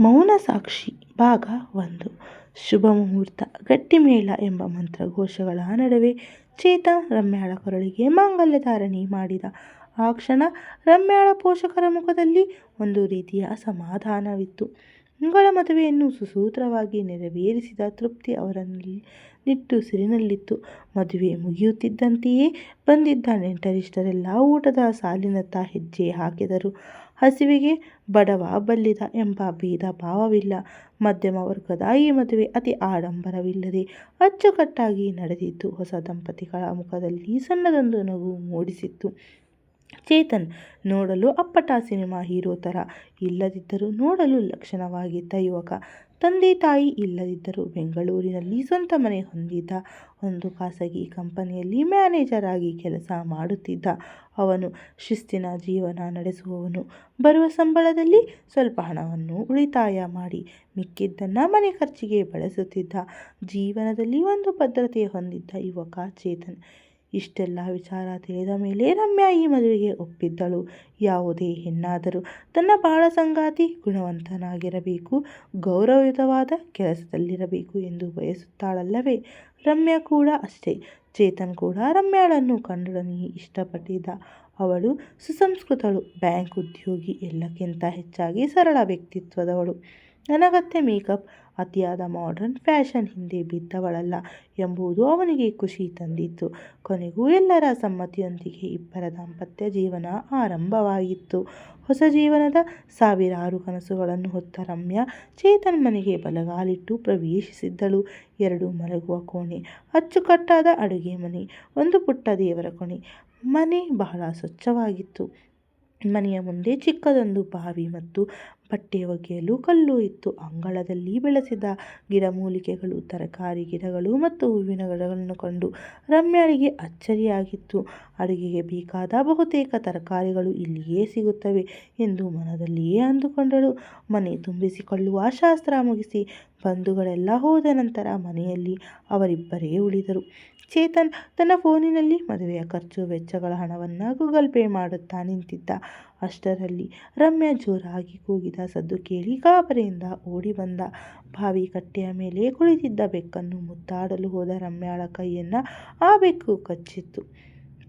ಮೌನ ಸಾಕ್ಷಿ, ಭಾಗ ಒಂದು ಶುಭ ಮುಹೂರ್ತ ಗಟ್ಟಿಮೇಳ ಎಂಬ ಮಂತ್ರಘೋಷಗಳ ನಡುವೆ ಚೇತನ್ ರಮ್ಯಾಳ ಕೊರಳಿಗೆ ಮಾಂಗಲ್ಯ ಧಾರಣೆ ಮಾಡಿದ. ಆ ಕ್ಷಣ ರಮ್ಯಾಳ ಪೋಷಕರ ಮುಖದಲ್ಲಿ ಒಂದು ರೀತಿಯ ಅಸಮಾಧಾನವಿತ್ತು. ಮಗಳ ಮದುವೆಯನ್ನು ಸುಸೂತ್ರವಾಗಿ ನೆರವೇರಿಸಿದ ತೃಪ್ತಿ ಅವರ ನಿಟ್ಟುಸಿರಿನಲ್ಲಿತ್ತು. ಮದುವೆ ಮುಗಿಯುತ್ತಿದ್ದಂತೆಯೇ ಬಂದಿದ್ದ ನೆಂಟರಿಷ್ಟರೆಲ್ಲ ಊಟದ ಸಾಲಿನತ್ತ ಹೆಜ್ಜೆ ಹಾಕಿದರು. ಹಸಿವಿಗೆ ಬಡವ ಬಲ್ಲಿದ ಎಂಬ ಭೇದ ಭಾವವಿಲ್ಲ. ಮಧ್ಯಮ ವರ್ಗದ ಈ ಮದುವೆ ಅತಿ ಆಡಂಬರವಿಲ್ಲದೆ ಅಚ್ಚುಕಟ್ಟಾಗಿ ನಡೆದಿದ್ದು ಹೊಸ ದಂಪತಿಗಳ ಮುಖದಲ್ಲಿ ಸಣ್ಣದೊಂದು ನಗು ಮೂಡಿಸಿತ್ತು. ಚೇತನ್ ನೋಡಲು ಅಪ್ಪಟ ಸಿನಿಮಾ ಹೀರೋ ಥರ ಇಲ್ಲದಿದ್ದರೂ ನೋಡಲು ಲಕ್ಷಣವಾಗಿದ್ದ ಯುವಕ. ತಂದೆ ತಾಯಿ ಇಲ್ಲದಿದ್ದರೂ ಬೆಂಗಳೂರಿನಲ್ಲಿ ಸ್ವಂತ ಮನೆ ಹೊಂದಿದ್ದ. ಒಂದು ಖಾಸಗಿ ಕಂಪನಿಯಲ್ಲಿ ಮ್ಯಾನೇಜರ್ ಆಗಿ ಕೆಲಸ ಮಾಡುತ್ತಿದ್ದ ಅವನು ಶಿಸ್ತಿನ ಜೀವನ ನಡೆಸುವವನು. ಬರುವ ಸಂಬಳದಲ್ಲಿ ಸ್ವಲ್ಪ ಹಣವನ್ನು ಉಳಿತಾಯ ಮಾಡಿ ಮಿಕ್ಕಿದ್ದನ್ನು ಮನೆ ಖರ್ಚಿಗೆ ಬಳಸುತ್ತಿದ್ದ. ಜೀವನದಲ್ಲಿ ಒಂದು ಭದ್ರತೆ ಹೊಂದಿದ್ದ ಯುವಕ ಚೇತನ್. ಇಷ್ಟೆಲ್ಲ ವಿಚಾರ ತಿಳಿದ ಮೇಲೆ ರಮ್ಯಾ ಈ ಮದುವೆಗೆ ಒಪ್ಪಿದ್ದಳು. ಯಾವುದೇ ಹೆಣ್ಣಾದರೂ ತನ್ನ ಬಾಳ ಸಂಗಾತಿ ಗುಣವಂತನಾಗಿರಬೇಕು, ಗೌರವಯುತವಾದ ಕೆಲಸದಲ್ಲಿರಬೇಕು ಎಂದು ಬಯಸುತ್ತಾಳಲ್ಲವೇ? ರಮ್ಯಾ ಕೂಡ ಅಷ್ಟೇ. ಚೇತನ್ ಕೂಡ ರಮ್ಯಾಳನ್ನು ಕಂಡೊಡನೆ ಇಷ್ಟಪಟ್ಟಿದ್ದ. ಅವಳು ಸುಸಂಸ್ಕೃತಳು, ಬ್ಯಾಂಕ್ ಉದ್ಯೋಗಿ, ಎಲ್ಲಕ್ಕಿಂತ ಹೆಚ್ಚಾಗಿ ಸರಳ ವ್ಯಕ್ತಿತ್ವದವಳು. ಅನಗತ್ಯ ಮೇಕಪ್, ಅತಿಯಾದ ಮಾಡರ್ನ್ ಫ್ಯಾಷನ್ ಹಿಂದೆ ಬಿದ್ದವಳಲ್ಲ ಎಂಬುದು ಅವನಿಗೆ ಖುಷಿ ತಂದಿತ್ತು. ಕೊನೆಗೂ ಎಲ್ಲರ ಸಮ್ಮತಿಯೊಂದಿಗೆ ಇಬ್ಬರ ದಾಂಪತ್ಯ ಜೀವನ ಆರಂಭವಾಗಿತ್ತು. ಹೊಸ ಜೀವನದ ಸಾವಿರಾರು ಕನಸುಗಳನ್ನು ಹೊತ್ತ ರಮ್ಯ ಚೇತನ್ ಮನೆಗೆ ಬಲಗಾಲಿಟ್ಟು ಪ್ರವೇಶಿಸಿದ್ದಳು ಎರಡು ಮಲಗುವ ಕೋಣೆ, ಅಚ್ಚುಕಟ್ಟಾದ ಅಡುಗೆ ಮನೆ, ಒಂದು ಪುಟ್ಟ ದೇವರ ಕೋಣೆ. ಮನೆ ಬಹಳ ಸ್ವಚ್ಛವಾಗಿತ್ತು. ಮನೆಯ ಮುಂದೆ ಚಿಕ್ಕದೊಂದು ಬಾವಿ ಮತ್ತು ಬಟ್ಟೆ ಒಗೆಯಲು ಕಲ್ಲು ಇತ್ತು. ಅಂಗಳದಲ್ಲಿ ಬೆಳೆಸಿದ ಗಿಡಮೂಲಿಕೆಗಳು, ತರಕಾರಿ ಗಿಡಗಳು ಮತ್ತು ಹೂವಿನ ಗಿಡಗಳನ್ನು ಕಂಡು ರಮ್ಯಾಳಿಗೆ ಅಚ್ಚರಿಯಾಗಿತ್ತು. ಅಡುಗೆಗೆ ಬೇಕಾದ ಬಹುತೇಕ ತರಕಾರಿಗಳು ಇಲ್ಲಿಯೇ ಸಿಗುತ್ತವೆ ಎಂದು ಮನದಲ್ಲಿಯೇ ಅಂದುಕೊಂಡಳು. ಮನೆ ತುಂಬಿಸಿಕೊಳ್ಳುವ ಶಾಸ್ತ್ರ ಮುಗಿಸಿ ಬಂಧುಗಳೆಲ್ಲ ಹೋದ ನಂತರ ಮನೆಯಲ್ಲಿ ಅವರಿಬ್ಬರೇ ಉಳಿದರು. ಚೇತನ್ ತನ್ನ ಫೋನಿನಲ್ಲಿ ಮದುವೆಯ ಖರ್ಚು ವೆಚ್ಚಗಳ ಹಣವನ್ನು ಗೂಗಲ್ ಪೇ ಮಾಡುತ್ತಾ ನಿಂತಿದ್ದ. ಅಷ್ಟರಲ್ಲಿ ರಮ್ಯಾ ಜೋರಾಗಿ ಕೂಗಿದ ಸದ್ದು ಕೇಳಿ ಗಾಬರಿಯಿಂದ ಓಡಿ ಬಂದ. ಬಾವಿ ಕಟ್ಟೆಯ ಮೇಲೆ ಕುಳಿತಿದ್ದ ಬೆಕ್ಕನ್ನು ಮುದ್ದಾಡಲು ಹೋದ ರಮ್ಯಾಳ ಕೈಯನ್ನು ಆ ಬೆಕ್ಕು ಕಚ್ಚಿತು.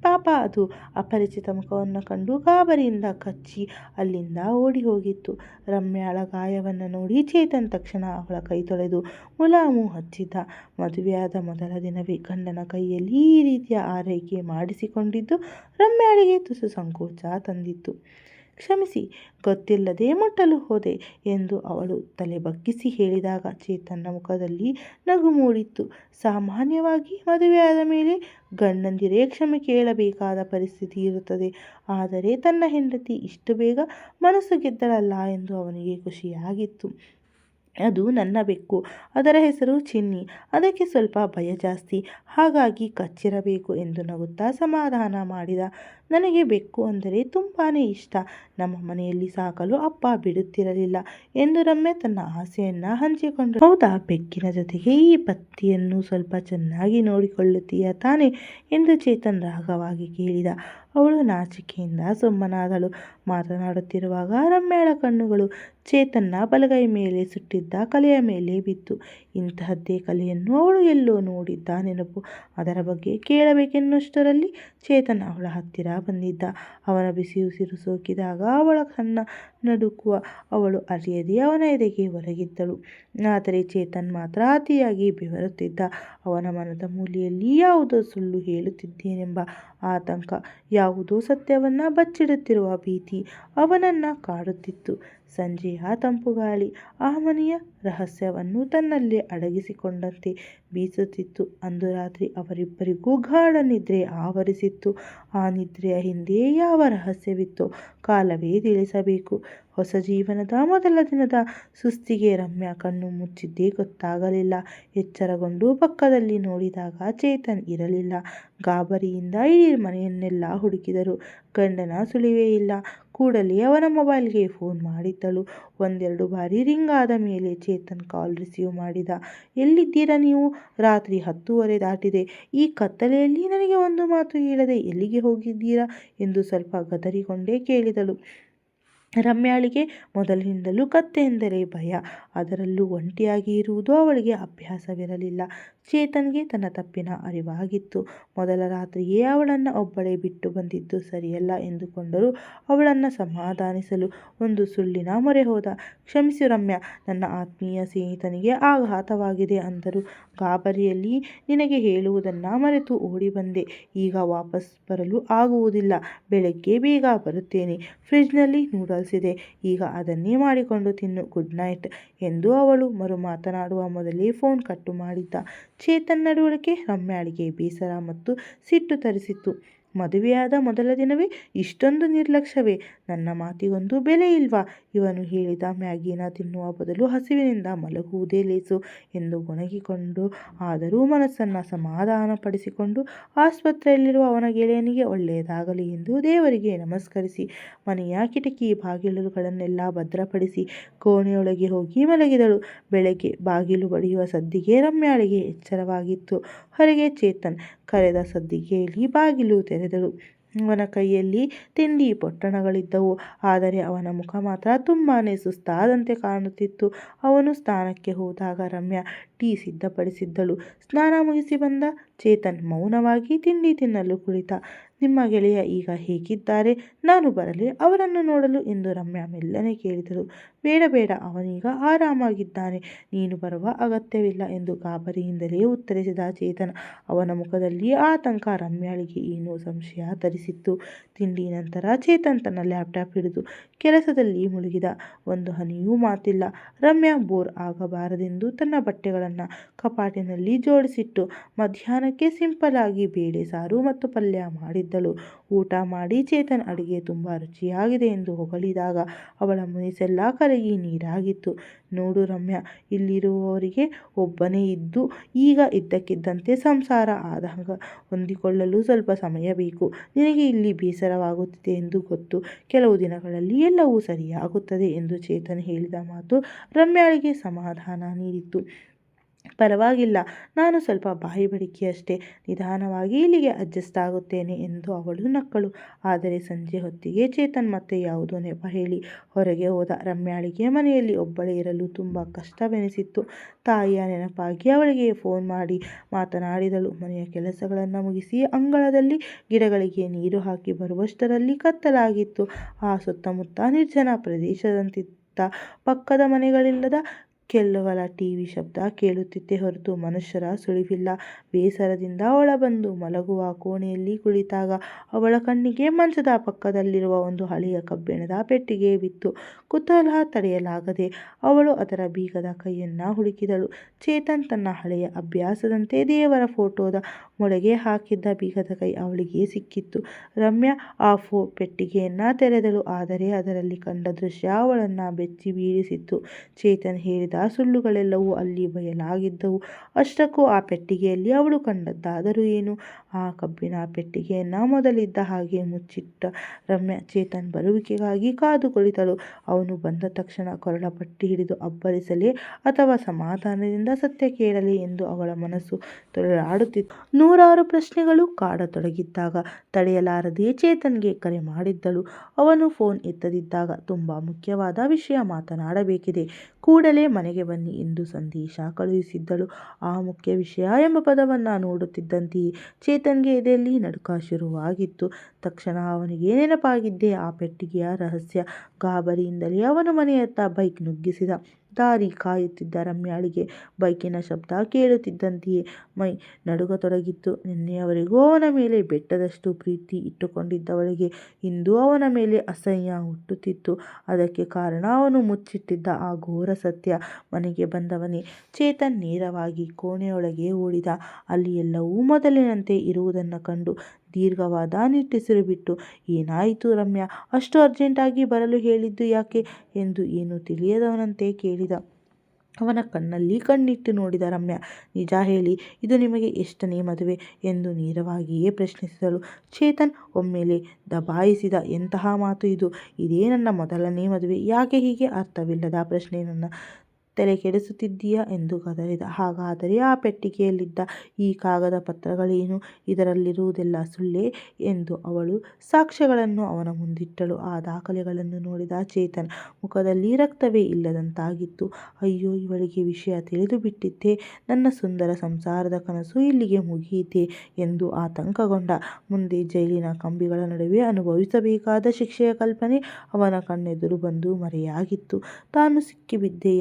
ಪಾಪ ಅದು ಅಪರಿಚಿತ ಮುಖವನ್ನು ಕಂಡು ಗಾಬರಿಯಿಂದ ಕಚ್ಚಿ ಅಲ್ಲಿಂದ ಓಡಿ ಹೋಗಿತ್ತು ರಮ್ಯಾಳ ಗಾಯವನ್ನು ನೋಡಿ ಚೇತನ್ ತಕ್ಷಣ ಅವಳ ಕೈ ತೊಳೆದು ಮುಲಾಮು ಹಚ್ಚಿದ್ದ ಮದುವೆಯಾದ ಮೊದಲ ದಿನವೇ ಗಂಡನ ಕೈಯಲ್ಲಿ ಈ ರೀತಿಯ ಆರೈಕೆ ಮಾಡಿಸಿಕೊಂಡಿದ್ದು ರಮ್ಯಾಳಿಗೆ ತುಸು ಸಂಕೋಚ ತಂದಿತ್ತು. ಕ್ಷಮಿಸಿ, ಗೊತ್ತಿಲ್ಲದೆ ಮುಟ್ಟಲು ಹೋದೆ ಎಂದು ಅವಳು ತಲೆ ಬಗ್ಗಿಸಿ ಹೇಳಿದಾಗ ಚೇತನ್ನ ಮುಖದಲ್ಲಿ ನಗು ಮೂಡಿತ್ತು. ಸಾಮಾನ್ಯವಾಗಿ ಮದುವೆಯಾದ ಮೇಲೆ ಗಂಡಂದಿರೇ ಕ್ಷಮೆ ಕೇಳಬೇಕಾದ ಪರಿಸ್ಥಿತಿ ಇರುತ್ತದೆ. ಆದರೆ ತನ್ನ ಹೆಂಡತಿ ಇಷ್ಟು ಬೇಗ ಮನಸ್ಸು ಗೆದ್ದಳಲ್ಲ ಎಂದು ಅವನಿಗೆ ಖುಷಿಯಾಗಿತ್ತು. ಅದು ನನ್ನ ಬೆಕ್ಕು. ಅದರ ಹೆಸರು ಚಿನ್ನಿ. ಅದಕ್ಕೆ ಸ್ವಲ್ಪ ಭಯ ಜಾಸ್ತಿ. ಹಾಗಾಗಿ ಕಚ್ಚಿರಬೇಕು ಎಂದು ನಗುತ್ತಾ ಸಮಾಧಾನ ಮಾಡಿದ. ನನಗೆ ಬೆಕ್ಕು ಅಂದರೆ ತುಂಬಾ ಇಷ್ಟ. ನಮ್ಮ ಮನೆಯಲ್ಲಿ ಸಾಕಲು ಅಪ್ಪ ಬಿಡುತ್ತಿರಲಿಲ್ಲ ಎಂದು ರಮ್ಯ ತನ್ನ ಆಸೆಯನ್ನು ಹಂಚಿಕೊಂಡು ಹೌದಾ, ಬೆಕ್ಕಿನ ಜೊತೆಗೆ ಈ ಪತ್ತಿಯನ್ನು ಸ್ವಲ್ಪ ಚೆನ್ನಾಗಿ ನೋಡಿಕೊಳ್ಳುತ್ತೀಯ ತಾನೆ ಎಂದು ಚೇತನ್ ರಾಗವಾಗಿ ಕೇಳಿದ. ಅವಳು ನಾಚಿಕೆಯಿಂದ ಸುಮ್ಮನಾದಳು. ಮಾತನಾಡುತ್ತಿರುವಾಗ ರಮ್ಯಾಳ ಕಣ್ಣುಗಳು ಚೇತನ್ನ ಬಲಗೈ ಮೇಲೆ ಸುಟ್ಟಿದ್ದ ಕಲೆಯ ಮೇಲೆ ಬಿತ್ತು. ಇಂತಹದ್ದೇ ಕಲೆಯನ್ನು ಅವಳು ಎಲ್ಲೋ ನೋಡಿದ್ದ ನೆನಪು. ಅದರ ಬಗ್ಗೆ ಕೇಳಬೇಕೆನ್ನುವಷ್ಟರಲ್ಲಿ ಚೇತನ್ ಅವಳ ಹತ್ತಿರ ಬಂದಿದ್ದ. ಅವನ ಬಿಸಿ ಉಸಿರು ಸೋಕಿದಾಗ ಅವಳ ಕಣ್ಣ ನಡುಕುವ ಅವಳು ಅರಿಯದೇ ಅವನ ಎದೆಗೆ ಒರಗಿದ್ದಳು. ಆದರೆ ಚೇತನ್ ಮಾತ್ರ ಅತಿಯಾಗಿ ಬೆವರುತ್ತಿದ್ದ. ಅವನ ಮನದ ಮೂಲೆಯಲ್ಲಿ ಯಾವುದೋ ಸುಳ್ಳು ಹೇಳುತ್ತಿದ್ದೇನೆಂಬ ಆತಂಕ, ಯಾವುದೋ ಸತ್ಯವನ್ನು ಬಚ್ಚಿಡುತ್ತಿರುವ ಭೀತಿ ಅವನನ್ನ ಕಾಡುತ್ತಿತ್ತು. ಸಂಜೆಯ ತಂಪುಗಾಳಿ ಆ ಮನೆಯ ರಹಸ್ಯವನ್ನು ತನ್ನಲ್ಲೇ ಅಡಗಿಸಿಕೊಂಡಂತೆ ಬೀಸುತ್ತಿತ್ತು. ಅಂದು ರಾತ್ರಿ ಅವರಿಬ್ಬರಿಗೂ ಗಾಢ ನಿದ್ರೆ ಆವರಿಸಿತ್ತು. ಆ ನಿದ್ರೆಯ ಹಿಂದೆ ಯಾವ ರಹಸ್ಯವಿತ್ತೋ ಕಾಲವೇ ತಿಳಿಸಬೇಕು. ಹೊಸ ಜೀವನದ ಮೊದಲ ದಿನದ ಸುಸ್ತಿಗೆ ರಮ್ಯಾ ಕಣ್ಣು ಮುಚ್ಚಿದ್ದೇ ಗೊತ್ತಾಗಲಿಲ್ಲ. ಎಚ್ಚರಗೊಂಡು ಪಕ್ಕದಲ್ಲಿ ನೋಡಿದಾಗ ಚೇತನ್ ಇರಲಿಲ್ಲ. ಗಾಬರಿಯಿಂದ ಇಡೀ ಮನೆಯನ್ನೆಲ್ಲ ಹುಡುಕಿದರು. ಗಂಡನ ಸುಳಿವೇ ಇಲ್ಲ. ಕೂಡಲೇ ಅವನ ಮೊಬೈಲ್ಗೆ ಫೋನ್ ಮಾಡಿದ್ದಳು. ಒಂದೆರಡು ಬಾರಿ ರಿಂಗ್ ಆದ ಮೇಲೆ ಚೇತನ್ ಕಾಲ್ ರಿಸೀವ್ ಮಾಡಿದ. ಎಲ್ಲಿದ್ದೀರಾ ನೀವು? ರಾತ್ರಿ ಹತ್ತೂವರೆ ದಾಟಿದೆ. ಈ ಕತ್ತಲೆಯಲ್ಲಿ ನನಗೆ ಒಂದು ಮಾತು ಹೇಳದೆ ಎಲ್ಲಿಗೆ ಹೋಗಿದ್ದೀರಾ ಎಂದು ಸ್ವಲ್ಪ ಗದರಿಕೊಂಡೇ ಕೇಳಿದಳು. ರಮ್ಯಾಳಿಗೆ ಮೊದಲಿನಿಂದಲೂ ಕತ್ತೆ ಎಂದರೆ ಭಯ. ಅದರಲ್ಲೂ ಒಂಟಿಯಾಗಿ ಇರುವುದು ಅವಳಿಗೆ ಅಭ್ಯಾಸವಿರಲಿಲ್ಲ. ಚೇತನ್ಗೆ ತನ್ನ ತಪ್ಪಿನ ಅರಿವಾಗಿತ್ತು. ಮೊದಲ ರಾತ್ರಿಯೇ ಅವಳನ್ನು ಒಬ್ಬಳೇ ಬಿಟ್ಟು ಬಂದಿದ್ದು ಸರಿಯಲ್ಲ ಎಂದುಕೊಂಡರೂ ಅವಳನ್ನು ಸಮಾಧಾನಿಸಲು ಒಂದು ಸುಳ್ಳಿನ ಮೊರೆ ಹೋದ. ಕ್ಷಮಿಸಿ ರಮ್ಯಾ, ನನ್ನ ಆತ್ಮೀಯ ಸ್ನೇಹಿತನಿಗೆ ಆಘಾತವಾಗಿದೆ ಅಂದರು. ಗಾಬರಿಯಲ್ಲಿ ನಿನಗೆ ಹೇಳುವುದನ್ನು ಮರೆತು ಓಡಿ ಬಂದೆ. ಈಗ ವಾಪಸ್ ಬರಲು ಆಗುವುದಿಲ್ಲ. ಬೆಳಗ್ಗೆ ಬೇಗ ಬರುತ್ತೇನೆ. ಫ್ರಿಜ್ನಲ್ಲಿ ನೂಡಲ್ಸ್ ಇದೆ. ಈಗ ಅದನ್ನೇ ಮಾಡಿಕೊಂಡು ತಿನ್ನು. ಗುಡ್ ನೈಟ್ ಎಂದು ಅವಳು ಮರು ಮಾತನಾಡುವ ಮೊದಲೇ ಫೋನ್ ಕಟ್ಟು ಮಾಡಿದ್ದ. ಚೇತನ್ ನಡವಳಿಕೆ ರಮ್ಯಾಳಿಗೆ ಬೇಸರ ಮತ್ತು ಸಿಟ್ಟು ತರಿಸಿತು. ಮದುವೆಯಾದ ಮೊದಲ ದಿನವೇ ಇಷ್ಟೊಂದು ನಿರ್ಲಕ್ಷ್ಯವೇ? ನನ್ನ ಮಾತಿಗೊಂದು ಬೆಲೆ ಇಲ್ವಾ? ಇವನು ಹೇಳಿದ ಮ್ಯಾಗಿನ ತಿನ್ನುವ ಬದಲು ಹಸಿವಿನಿಂದ ಮಲಗುವುದೇ ಲೇಸು ಎಂದು ಗೊಣಗಿಕೊಂಡು ಆದರೂ ಮನಸ್ಸನ್ನ ಸಮಾಧಾನಪಡಿಸಿಕೊಂಡು ಆಸ್ಪತ್ರೆಯಲ್ಲಿರುವ ಅವನ ಗೆಳೆಯನಿಗೆ ಒಳ್ಳೆಯದಾಗಲಿ ಎಂದು ದೇವರಿಗೆ ನಮಸ್ಕರಿಸಿ, ಮನೆಯ ಕಿಟಕಿ ಬಾಗಿಲುಗಳನ್ನೆಲ್ಲ ಭದ್ರಪಡಿಸಿ ಕೋಣೆಯೊಳಗೆ ಹೋಗಿ ಮಲಗಿದಳು. ಬೆಳಗ್ಗೆ ಬಾಗಿಲು ಬಡಿಯುವ ಸದ್ದಿಗೆ ರಮ್ಯಾಳಿಗೆ ಎಚ್ಚರವಾಗಿತ್ತು. ಹೊರಗೆ ಚೇತನ್ ಕರೆದ ಸದ್ದಿಗೆ ಈ ಬಾಗಿಲು ತೆರೆದಳು. ಅವನ ಕೈಯಲ್ಲಿ ತಿಂಡಿ ಪೊಟ್ಟಣಗಳಿದ್ದವು. ಆದರೆ ಅವನ ಮುಖ ಮಾತ್ರ ತುಂಬಾನೇ ಸುಸ್ತಾದಂತೆ ಕಾಣುತ್ತಿತ್ತು. ಅವನು ಸ್ನಾನಕ್ಕೆ ಹೋದಾಗ ರಮ್ಯಾ ಟೀ ಸಿದ್ಧಪಡಿಸಿದ್ದಳು. ಸ್ನಾನ ಮುಗಿಸಿ ಬಂದ ಚೇತನ್ ಮೌನವಾಗಿ ತಿಂಡಿ ತಿನ್ನಲು ಕುಳಿತ. ನಿಮ್ಮ ಗೆಳೆಯ ಈಗ ಹೇಗಿದ್ದಾರೆ? ನಾನು ಬರಲಿ, ಅವರನ್ನು ನೋಡಲು ಎಂದು ರಮ್ಯಾ ಮೆಲ್ಲನೆ ಕೇಳಿದಳು. ಬೇಡ ಬೇಡ, ಅವನೀಗ ಆರಾಮಾಗಿದ್ದಾನೆ. ನೀನು ಬರುವ ಅಗತ್ಯವಿಲ್ಲ ಎಂದು ಗಾಬರಿಯಿಂದಲೇ ಉತ್ತರಿಸಿದ ಚೇತನ್. ಅವನ ಮುಖದಲ್ಲಿ ಆತಂಕ ರಮ್ಯಾಳಿಗೆ ಏನೋ ಸಂಶಯ ತರಿಸಿತ್ತು. ತಿಂಡಿ ನಂತರ ಚೇತನ್ ತನ್ನ ಲ್ಯಾಪ್ಟಾಪ್ ಹಿಡಿದು ಕೆಲಸದಲ್ಲಿ ಮುಳುಗಿದ. ಒಂದು ಹನಿಯೂ ಮಾತಿಲ್ಲ. ರಮ್ಯಾ ಬೋರ್ ಆಗಬಾರದೆಂದು ತನ್ನ ಬಟ್ಟೆಗಳನ್ನ ಕಪಾಟಿನಲ್ಲಿ ಜೋಡಿಸಿಟ್ಟು ಮಧ್ಯಾಹ್ನಕ್ಕೆ ಸಿಂಪಲ್ ಆಗಿ ಬೇಳೆ ಸಾರು ಮತ್ತು ಪಲ್ಯ ಮಾಡಿದ್ದಳು. ಊಟ ಮಾಡಿ ಚೇತನ್ ಅಡಿಗೆ ತುಂಬ ರುಚಿಯಾಗಿದೆ ಎಂದು ಹೊಗಳಿದಾಗ ಅವಳ ಮುನಿಸೆಲ್ಲ ಕರಗಿ ನೀರಾಗಿತ್ತು. ನೋಡು ರಮ್ಯಾ, ಇಲ್ಲಿರುವವರಿಗೆ ಒಬ್ಬನೇ ಇದ್ದು ಈಗ ಇದ್ದಕ್ಕಿದ್ದಂತೆ ಸಂಸಾರ ಆದಾಗ ಹೊಂದಿಕೊಳ್ಳಲು ಸ್ವಲ್ಪ ಸಮಯ ಬೇಕು. ನಿನಗೆ ಇಲ್ಲಿ ಬೇಸರವಾಗುತ್ತಿದೆ ಎಂದು ಗೊತ್ತು. ಕೆಲವು ದಿನಗಳಲ್ಲಿ ಎಲ್ಲವೂ ಸರಿಯಾಗುತ್ತದೆ ಎಂದು ಚೇತನ್ ಹೇಳಿದ ಮಾತು ರಮ್ಯಾಳಿಗೆ ಸಮಾಧಾನ ನೀಡಿತು. ಪರವಾಗಿಲ್ಲ. ನಾನು ಸ್ವಲ್ಪ ಬಾಯಿಬಡಿಕೆಯಷ್ಟೇ. ನಿಧಾನವಾಗಿ ಇಲ್ಲಿಗೆ ಅಡ್ಜಸ್ಟ್ ಆಗುತ್ತೇನೆ ಎಂದು ಅವಳು ನಕ್ಕಳು. ಆದರೆ ಸಂಜೆ ಹೊತ್ತಿಗೆ ಚೇತನ್ ಮತ್ತೆ ಯಾವುದೋ ನೆಪ ಹೇಳಿ ಹೊರಗೆ ಹೋದ. ರಮ್ಯಾಳಿಗೆ ಮನೆಯಲ್ಲಿ ಒಬ್ಬಳೇ ಇರಲು ತುಂಬ ಕಷ್ಟವೆನಿಸಿತ್ತು. ತಾಯಿಯ ನೆನಪಾಗಿ ಅವಳಿಗೆ ಫೋನ್ ಮಾಡಿ ಮಾತನಾಡಿದಳು. ಮನೆಯ ಕೆಲಸಗಳನ್ನು ಮುಗಿಸಿ ಅಂಗಳದಲ್ಲಿ ಗಿಡಗಳಿಗೆ ನೀರು ಹಾಕಿ ಬರುವಷ್ಟರಲ್ಲಿ ಕತ್ತಲಾಗಿತ್ತು. ಆ ಸುತ್ತಮುತ್ತ ನಿರ್ಜನ ಪ್ರದೇಶದಂತಿತ್ತು ಪಕ್ಕದ ಮನೆಗಳಿಲ್ಲದ ಕೇವಲ ಟಿವಿ ಶಬ್ದ ಕೇಳುತ್ತಿದ್ದೆ ಹೊರತು ಮನುಷ್ಯರ ಸುಳಿವಿಲ್ಲ. ಬೇಸರದಿಂದ ಒಳಬಂದು ಮಲಗುವ ಕೋಣೆಯಲ್ಲಿ ಕುಳಿತಾಗ ಅವಳ ಕಣ್ಣಿಗೆ ಮಂಚದ ಪಕ್ಕದಲ್ಲಿರುವ ಒಂದು ಹಳೆಯ ಕಬ್ಬಿಣದ ಪೆಟ್ಟಿಗೆ ಬಿತ್ತು. ಕುತೂಹಲ ತಡೆಯಲಾಗದೆ ಅವಳು ಅದರ ಬೀಗದ ಕೈಯನ್ನ ಹುಡುಕಿದಳು. ಚೇತನ್ ತನ್ನ ಹಳೆಯ ಅಭ್ಯಾಸದಂತೆ ದೇವರ ಫೋಟೋದ ಮೊಳೆಗೆ ಹಾಕಿದ್ದ ಬೀಗದ ಕೈ ಅವಳಿಗೆ ಸಿಕ್ಕಿತ್ತು. ರಮ್ಯಾ ಆ ಪೆಟ್ಟಿಗೆಯನ್ನ ತೆರೆದಳು. ಆದರೆ ಅದರಲ್ಲಿ ಕಂಡ ದೃಶ್ಯ ಅವಳನ್ನು ಬೆಚ್ಚಿ ಬೀಳಿಸಿತ್ತು. ಚೇತನ್ ಹೇಳಿದ ಸುಳ್ಳುಗಳೆಲ್ಲವೂ ಅಲ್ಲಿ ಬಯಲಾಗಿದ್ದವು. ಅಷ್ಟಕ್ಕೂ ಆ ಪೆಟ್ಟಿಗೆಯಲ್ಲಿ ಅವಳು ಕಂಡದ್ದಾದರೂ ಏನು? ಆ ಕಬ್ಬಿಣ ಪೆಟ್ಟಿಗೆಯನ್ನು ಮೊದಲಿದ್ದ ಹಾಗೆ ಮುಚ್ಚಿಟ್ಟ ರಮ್ಯ ಚೇತನ್ ಬರುವಿಕೆಗಾಗಿ ಕಾದು ಕುಳಿತಳು. ಅವನು ಬಂದ ತಕ್ಷಣ ಕೊರಳ ಪಟ್ಟಿ ಹಿಡಿದು ಅಬ್ಬರಿಸಲಿ ಅಥವಾ ಸಮಾಧಾನದಿಂದ ಸತ್ಯ ಕೇಳಲಿ ಎಂದು ಅವಳ ಮನಸ್ಸು ತೊಳಲಾಡುತ್ತಿತ್ತು. ನೂರಾರು ಪ್ರಶ್ನೆಗಳು ಕಾಡತೊಡಗಿದ್ದಾಗ ತಡೆಯಲಾರದೆ ಚೇತನ್ಗೆ ಕರೆ ಮಾಡಿದ್ದಳು. ಅವನು ಫೋನ್ ಎತ್ತದಿದ್ದಾಗ ತುಂಬ ಮುಖ್ಯವಾದ ವಿಷಯ ಮಾತನಾಡಬೇಕಿದೆ. ಕೂಡಲೇ ಮನೆಗೆ ಬನ್ನಿ ಎಂದು ಸಂದೇಶ ಕಳುಹಿಸಿದ್ದಳು. ಆ ಮುಖ್ಯ ವಿಷಯ ಎಂಬ ಪದವನ್ನು ನೋಡುತ್ತಿದ್ದಂತೆಯೇ ಚೇತನ್ಗೆ ಎದೆಯಲ್ಲಿ ನಡುಕ ಶುರುವಾಗಿತ್ತು. ತಕ್ಷಣ ಅವನಿಗೆ ನೆನಪಾಗಿದ್ದೆ ಆ ಪೆಟ್ಟಿಗೆಯ ರಹಸ್ಯ. ಗಾಬರಿಯಿಂದಲೇ ಅವನು ಮನೆಯತ್ತ ಬೈಕ್ ನುಗ್ಗಿಸಿದ. ದಾರಿ ಕಾಯುತ್ತಿದ್ದ ರಮ್ಯಾಳಿಗೆ ಬೈಕಿನ ಶಬ್ದ ಕೇಳುತ್ತಿದ್ದಂತೆಯೇ ಮೈ ನಡುಗತೊಡಗಿತ್ತು. ನಿನ್ನೆಯವರೆಗೂ ಅವನ ಮೇಲೆ ಬೆಟ್ಟದಷ್ಟು ಪ್ರೀತಿ ಇಟ್ಟುಕೊಂಡಿದ್ದವಳಿಗೆ ಇಂದು ಅವನ ಮೇಲೆ ಅಸಹ್ಯ ಹುಟ್ಟುತ್ತಿತ್ತು. ಅದಕ್ಕೆ ಕಾರಣ ಅವನು ಮುಚ್ಚಿಟ್ಟಿದ್ದ ಆ ಘೋರ ಸತ್ಯ. ಮನೆಗೆ ಬಂದವನೇ ಚೇತನ್ ನೇರವಾಗಿ ಕೋಣೆಯೊಳಗೆ ಓಡಿದ. ಅಲ್ಲಿ ಎಲ್ಲವೂ ಮೊದಲಿನಂತೆ ಇರುವುದನ್ನು ಕಂಡು ದೀರ್ಘವಾದ ನಿಟ್ಟುಸಿರು ಬಿಟ್ಟು, ಏನಾಯಿತು ರಮ್ಯಾ? ಅಷ್ಟು ಅರ್ಜೆಂಟಾಗಿ ಬರಲು ಹೇಳಿದ್ದು ಯಾಕೆ? ಎಂದು ಏನೂ ತಿಳಿಯದವನಂತೆ ಕೇಳಿದ. ಅವನ ಕಣ್ಣಲ್ಲಿ ಕಣ್ಣಿಟ್ಟು ನೋಡಿದ ರಮ್ಯಾ, ನಿಜ ಹೇಳಿ, ಇದು ನಿಮಗೆ ಎಷ್ಟನೇ ಮದುವೆ? ಎಂದು ನೇರವಾಗಿಯೇ ಪ್ರಶ್ನಿಸಿದಳು. ಚೇತನ್ ಒಮ್ಮೆಲೆ ದಬಾಯಿಸಿದ. ಎಂತಹ ಮಾತು ಇದು? ಇದೇ ನನ್ನ ಮೊದಲನೇ ಮದುವೆ. ಯಾಕೆ ಹೀಗೆ? ಅರ್ಥವಿಲ್ಲದ ಪ್ರಶ್ನೆ. ನನ್ನ ತಲೆ ಕೆಡಿಸುತ್ತಿದ್ದೀಯಾ ಎಂದು ಗದರಿದ. ಹಾಗಾದರೆ ಆ ಪೆಟ್ಟಿಗೆಯಲ್ಲಿದ್ದ ಈ ಕಾಗದ ಪತ್ರಗಳೇನು? ಇದರಲ್ಲಿರುವುದೆಲ್ಲ ಸುಳ್ಳೇ? ಎಂದು ಅವಳು ಸಾಕ್ಷ್ಯಗಳನ್ನು ಅವನ ಮುಂದಿಟ್ಟಳು. ಆ ದಾಖಲೆಗಳನ್ನು ನೋಡಿದ ಚೇತನ್, ಮುಖದಲ್ಲಿ ರಕ್ತವೇ ಇಲ್ಲದಂತಾಗಿತ್ತು. ಅಯ್ಯೋ, ಇವಳಿಗೆ ವಿಷಯ ತಿಳಿದುಬಿಟ್ಟಿತೇ ನನ್ನ ಸುಂದರ ಸಂಸಾರದ ಕನಸು ಇಲ್ಲಿಗೆ ಮುಗಿಯಿತೆ ಎಂದು ಆತಂಕಗೊಂಡ. ಮುಂದೆ ಜೈಲಿನ ಕಂಬಿಗಳ ನಡುವೆ ಅನುಭವಿಸಬೇಕಾದ ಶಿಕ್ಷೆಯ ಕಲ್ಪನೆ ಅವನ ಕಣ್ಣೆದುರು ಬಂದು ಮರೆಯಾಗಿತ್ತು. ತಾನು ಸಿಕ್ಕಿಬಿದ್ದೆ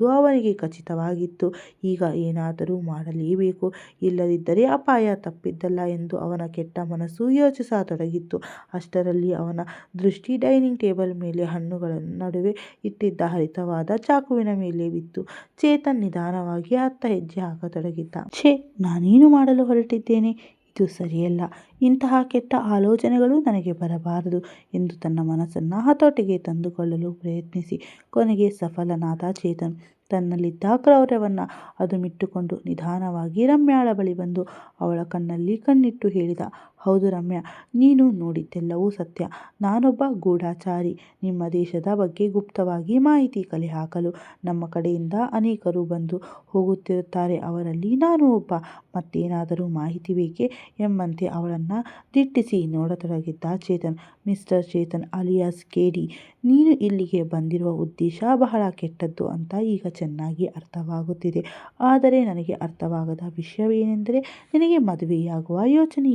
ಎಂಬುದು ಅವನಿಗೆ ಖಚಿತವಾಗಿತ್ತು. ಈಗ ಏನಾದರೂ ಮಾಡಲೇಬೇಕು. ಇಲ್ಲದಿದ್ದರೆ ಅಪಾಯ ತಪ್ಪಿದ್ದಲ್ಲ ಎಂದು ಅವನ ಕೆಟ್ಟ ಮನಸ್ಸು ಯೋಚಿಸತೊಡಗಿತ್ತು. ಅಷ್ಟರಲ್ಲಿ ಅವನ ದೃಷ್ಟಿ ಡೈನಿಂಗ್ ಟೇಬಲ್ ಮೇಲೆ ಹಣ್ಣುಗಳ ನಡುವೆ ಇಟ್ಟಿದ್ದ ಹರಿತವಾದ ಚಾಕುವಿನ ಮೇಲೆ ಬಿತ್ತು. ಚೇತನ್ ನಿಧಾನವಾಗಿ ಅತ್ತ ಹೆಜ್ಜೆ ಹಾಕತೊಡಗಿದ್ದ ಛೇ, ನಾನೇನು ಮಾಡಲು ಹೊರಟಿದ್ದೇನೆ? ಇದು ಸರಿಯಲ್ಲ. ಇಂತಹ ಕೆಟ್ಟ ಆಲೋಚನೆಗಳು ನನಗೆ ಬರಬಾರದು ಎಂದು ತನ್ನ ಮನಸ್ಸನ್ನು ಹತೋಟಿಗೆ ತಂದುಕೊಳ್ಳಲು ಪ್ರಯತ್ನಿಸಿ ಕೊನೆಗೆ ಸಫಲನಾದ ಚೇತನ್. ತನ್ನಲ್ಲಿದ್ದ ಕ್ರೌರ್ಯವನ್ನು ಅದುಮಿಟ್ಟುಕೊಂಡು ನಿಧಾನವಾಗಿ ರಮ್ಯಾಳ ಬಳಿ ಬಂದು ಅವಳ ಕಣ್ಣಲ್ಲಿ ಕಣ್ಣಿಟ್ಟು ಹೇಳಿದ. ಹೌದು ರಮ್ಯಾ, ನೀನು ನೋಡಿದ್ದೆಲ್ಲವೂ ಸತ್ಯ. ನಾನೊಬ್ಬ ಗೂಢಚಾರಿ. ನಿಮ್ಮ ದೇಶದ ಬಗ್ಗೆ ಗುಪ್ತವಾಗಿ ಮಾಹಿತಿ ಕಲೆ ಹಾಕಲು ನಮ್ಮ ಕಡೆಯಿಂದ ಅನೇಕರು ಬಂದು ಹೋಗುತ್ತಿರುತ್ತಾರೆ. ಅವರಲ್ಲಿ ನಾನು ಒಬ್ಬ. ಮತ್ತೇನಾದರೂ ಮಾಹಿತಿ ಬೇಕೆ ಎಂಬಂತೆ ಅವಳನ್ನು ದಿಟ್ಟಿಸಿ ನೋಡತೊಡಗಿದ್ದ ಚೇತನ್. ಮಿಸ್ಟರ್ ಚೇತನ್ ಅಲಿಯಾಸ್ ಕೇಡಿ ನೀನು ಇಲ್ಲಿಗೆ ಬಂದಿರುವ ಉದ್ದೇಶ ಬಹಳ ಕೆಟ್ಟದ್ದು ಅಂತ ಈಗ ಚೆನ್ನಾಗಿ ಅರ್ಥವಾಗುತ್ತಿದೆ. ಆದರೆ ನನಗೆ ಅರ್ಥವಾಗದ ವಿಷಯವೇನೆಂದರೆ ನಿನಗೆ ಮದುವೆಯಾಗುವ ಯೋಚನೆ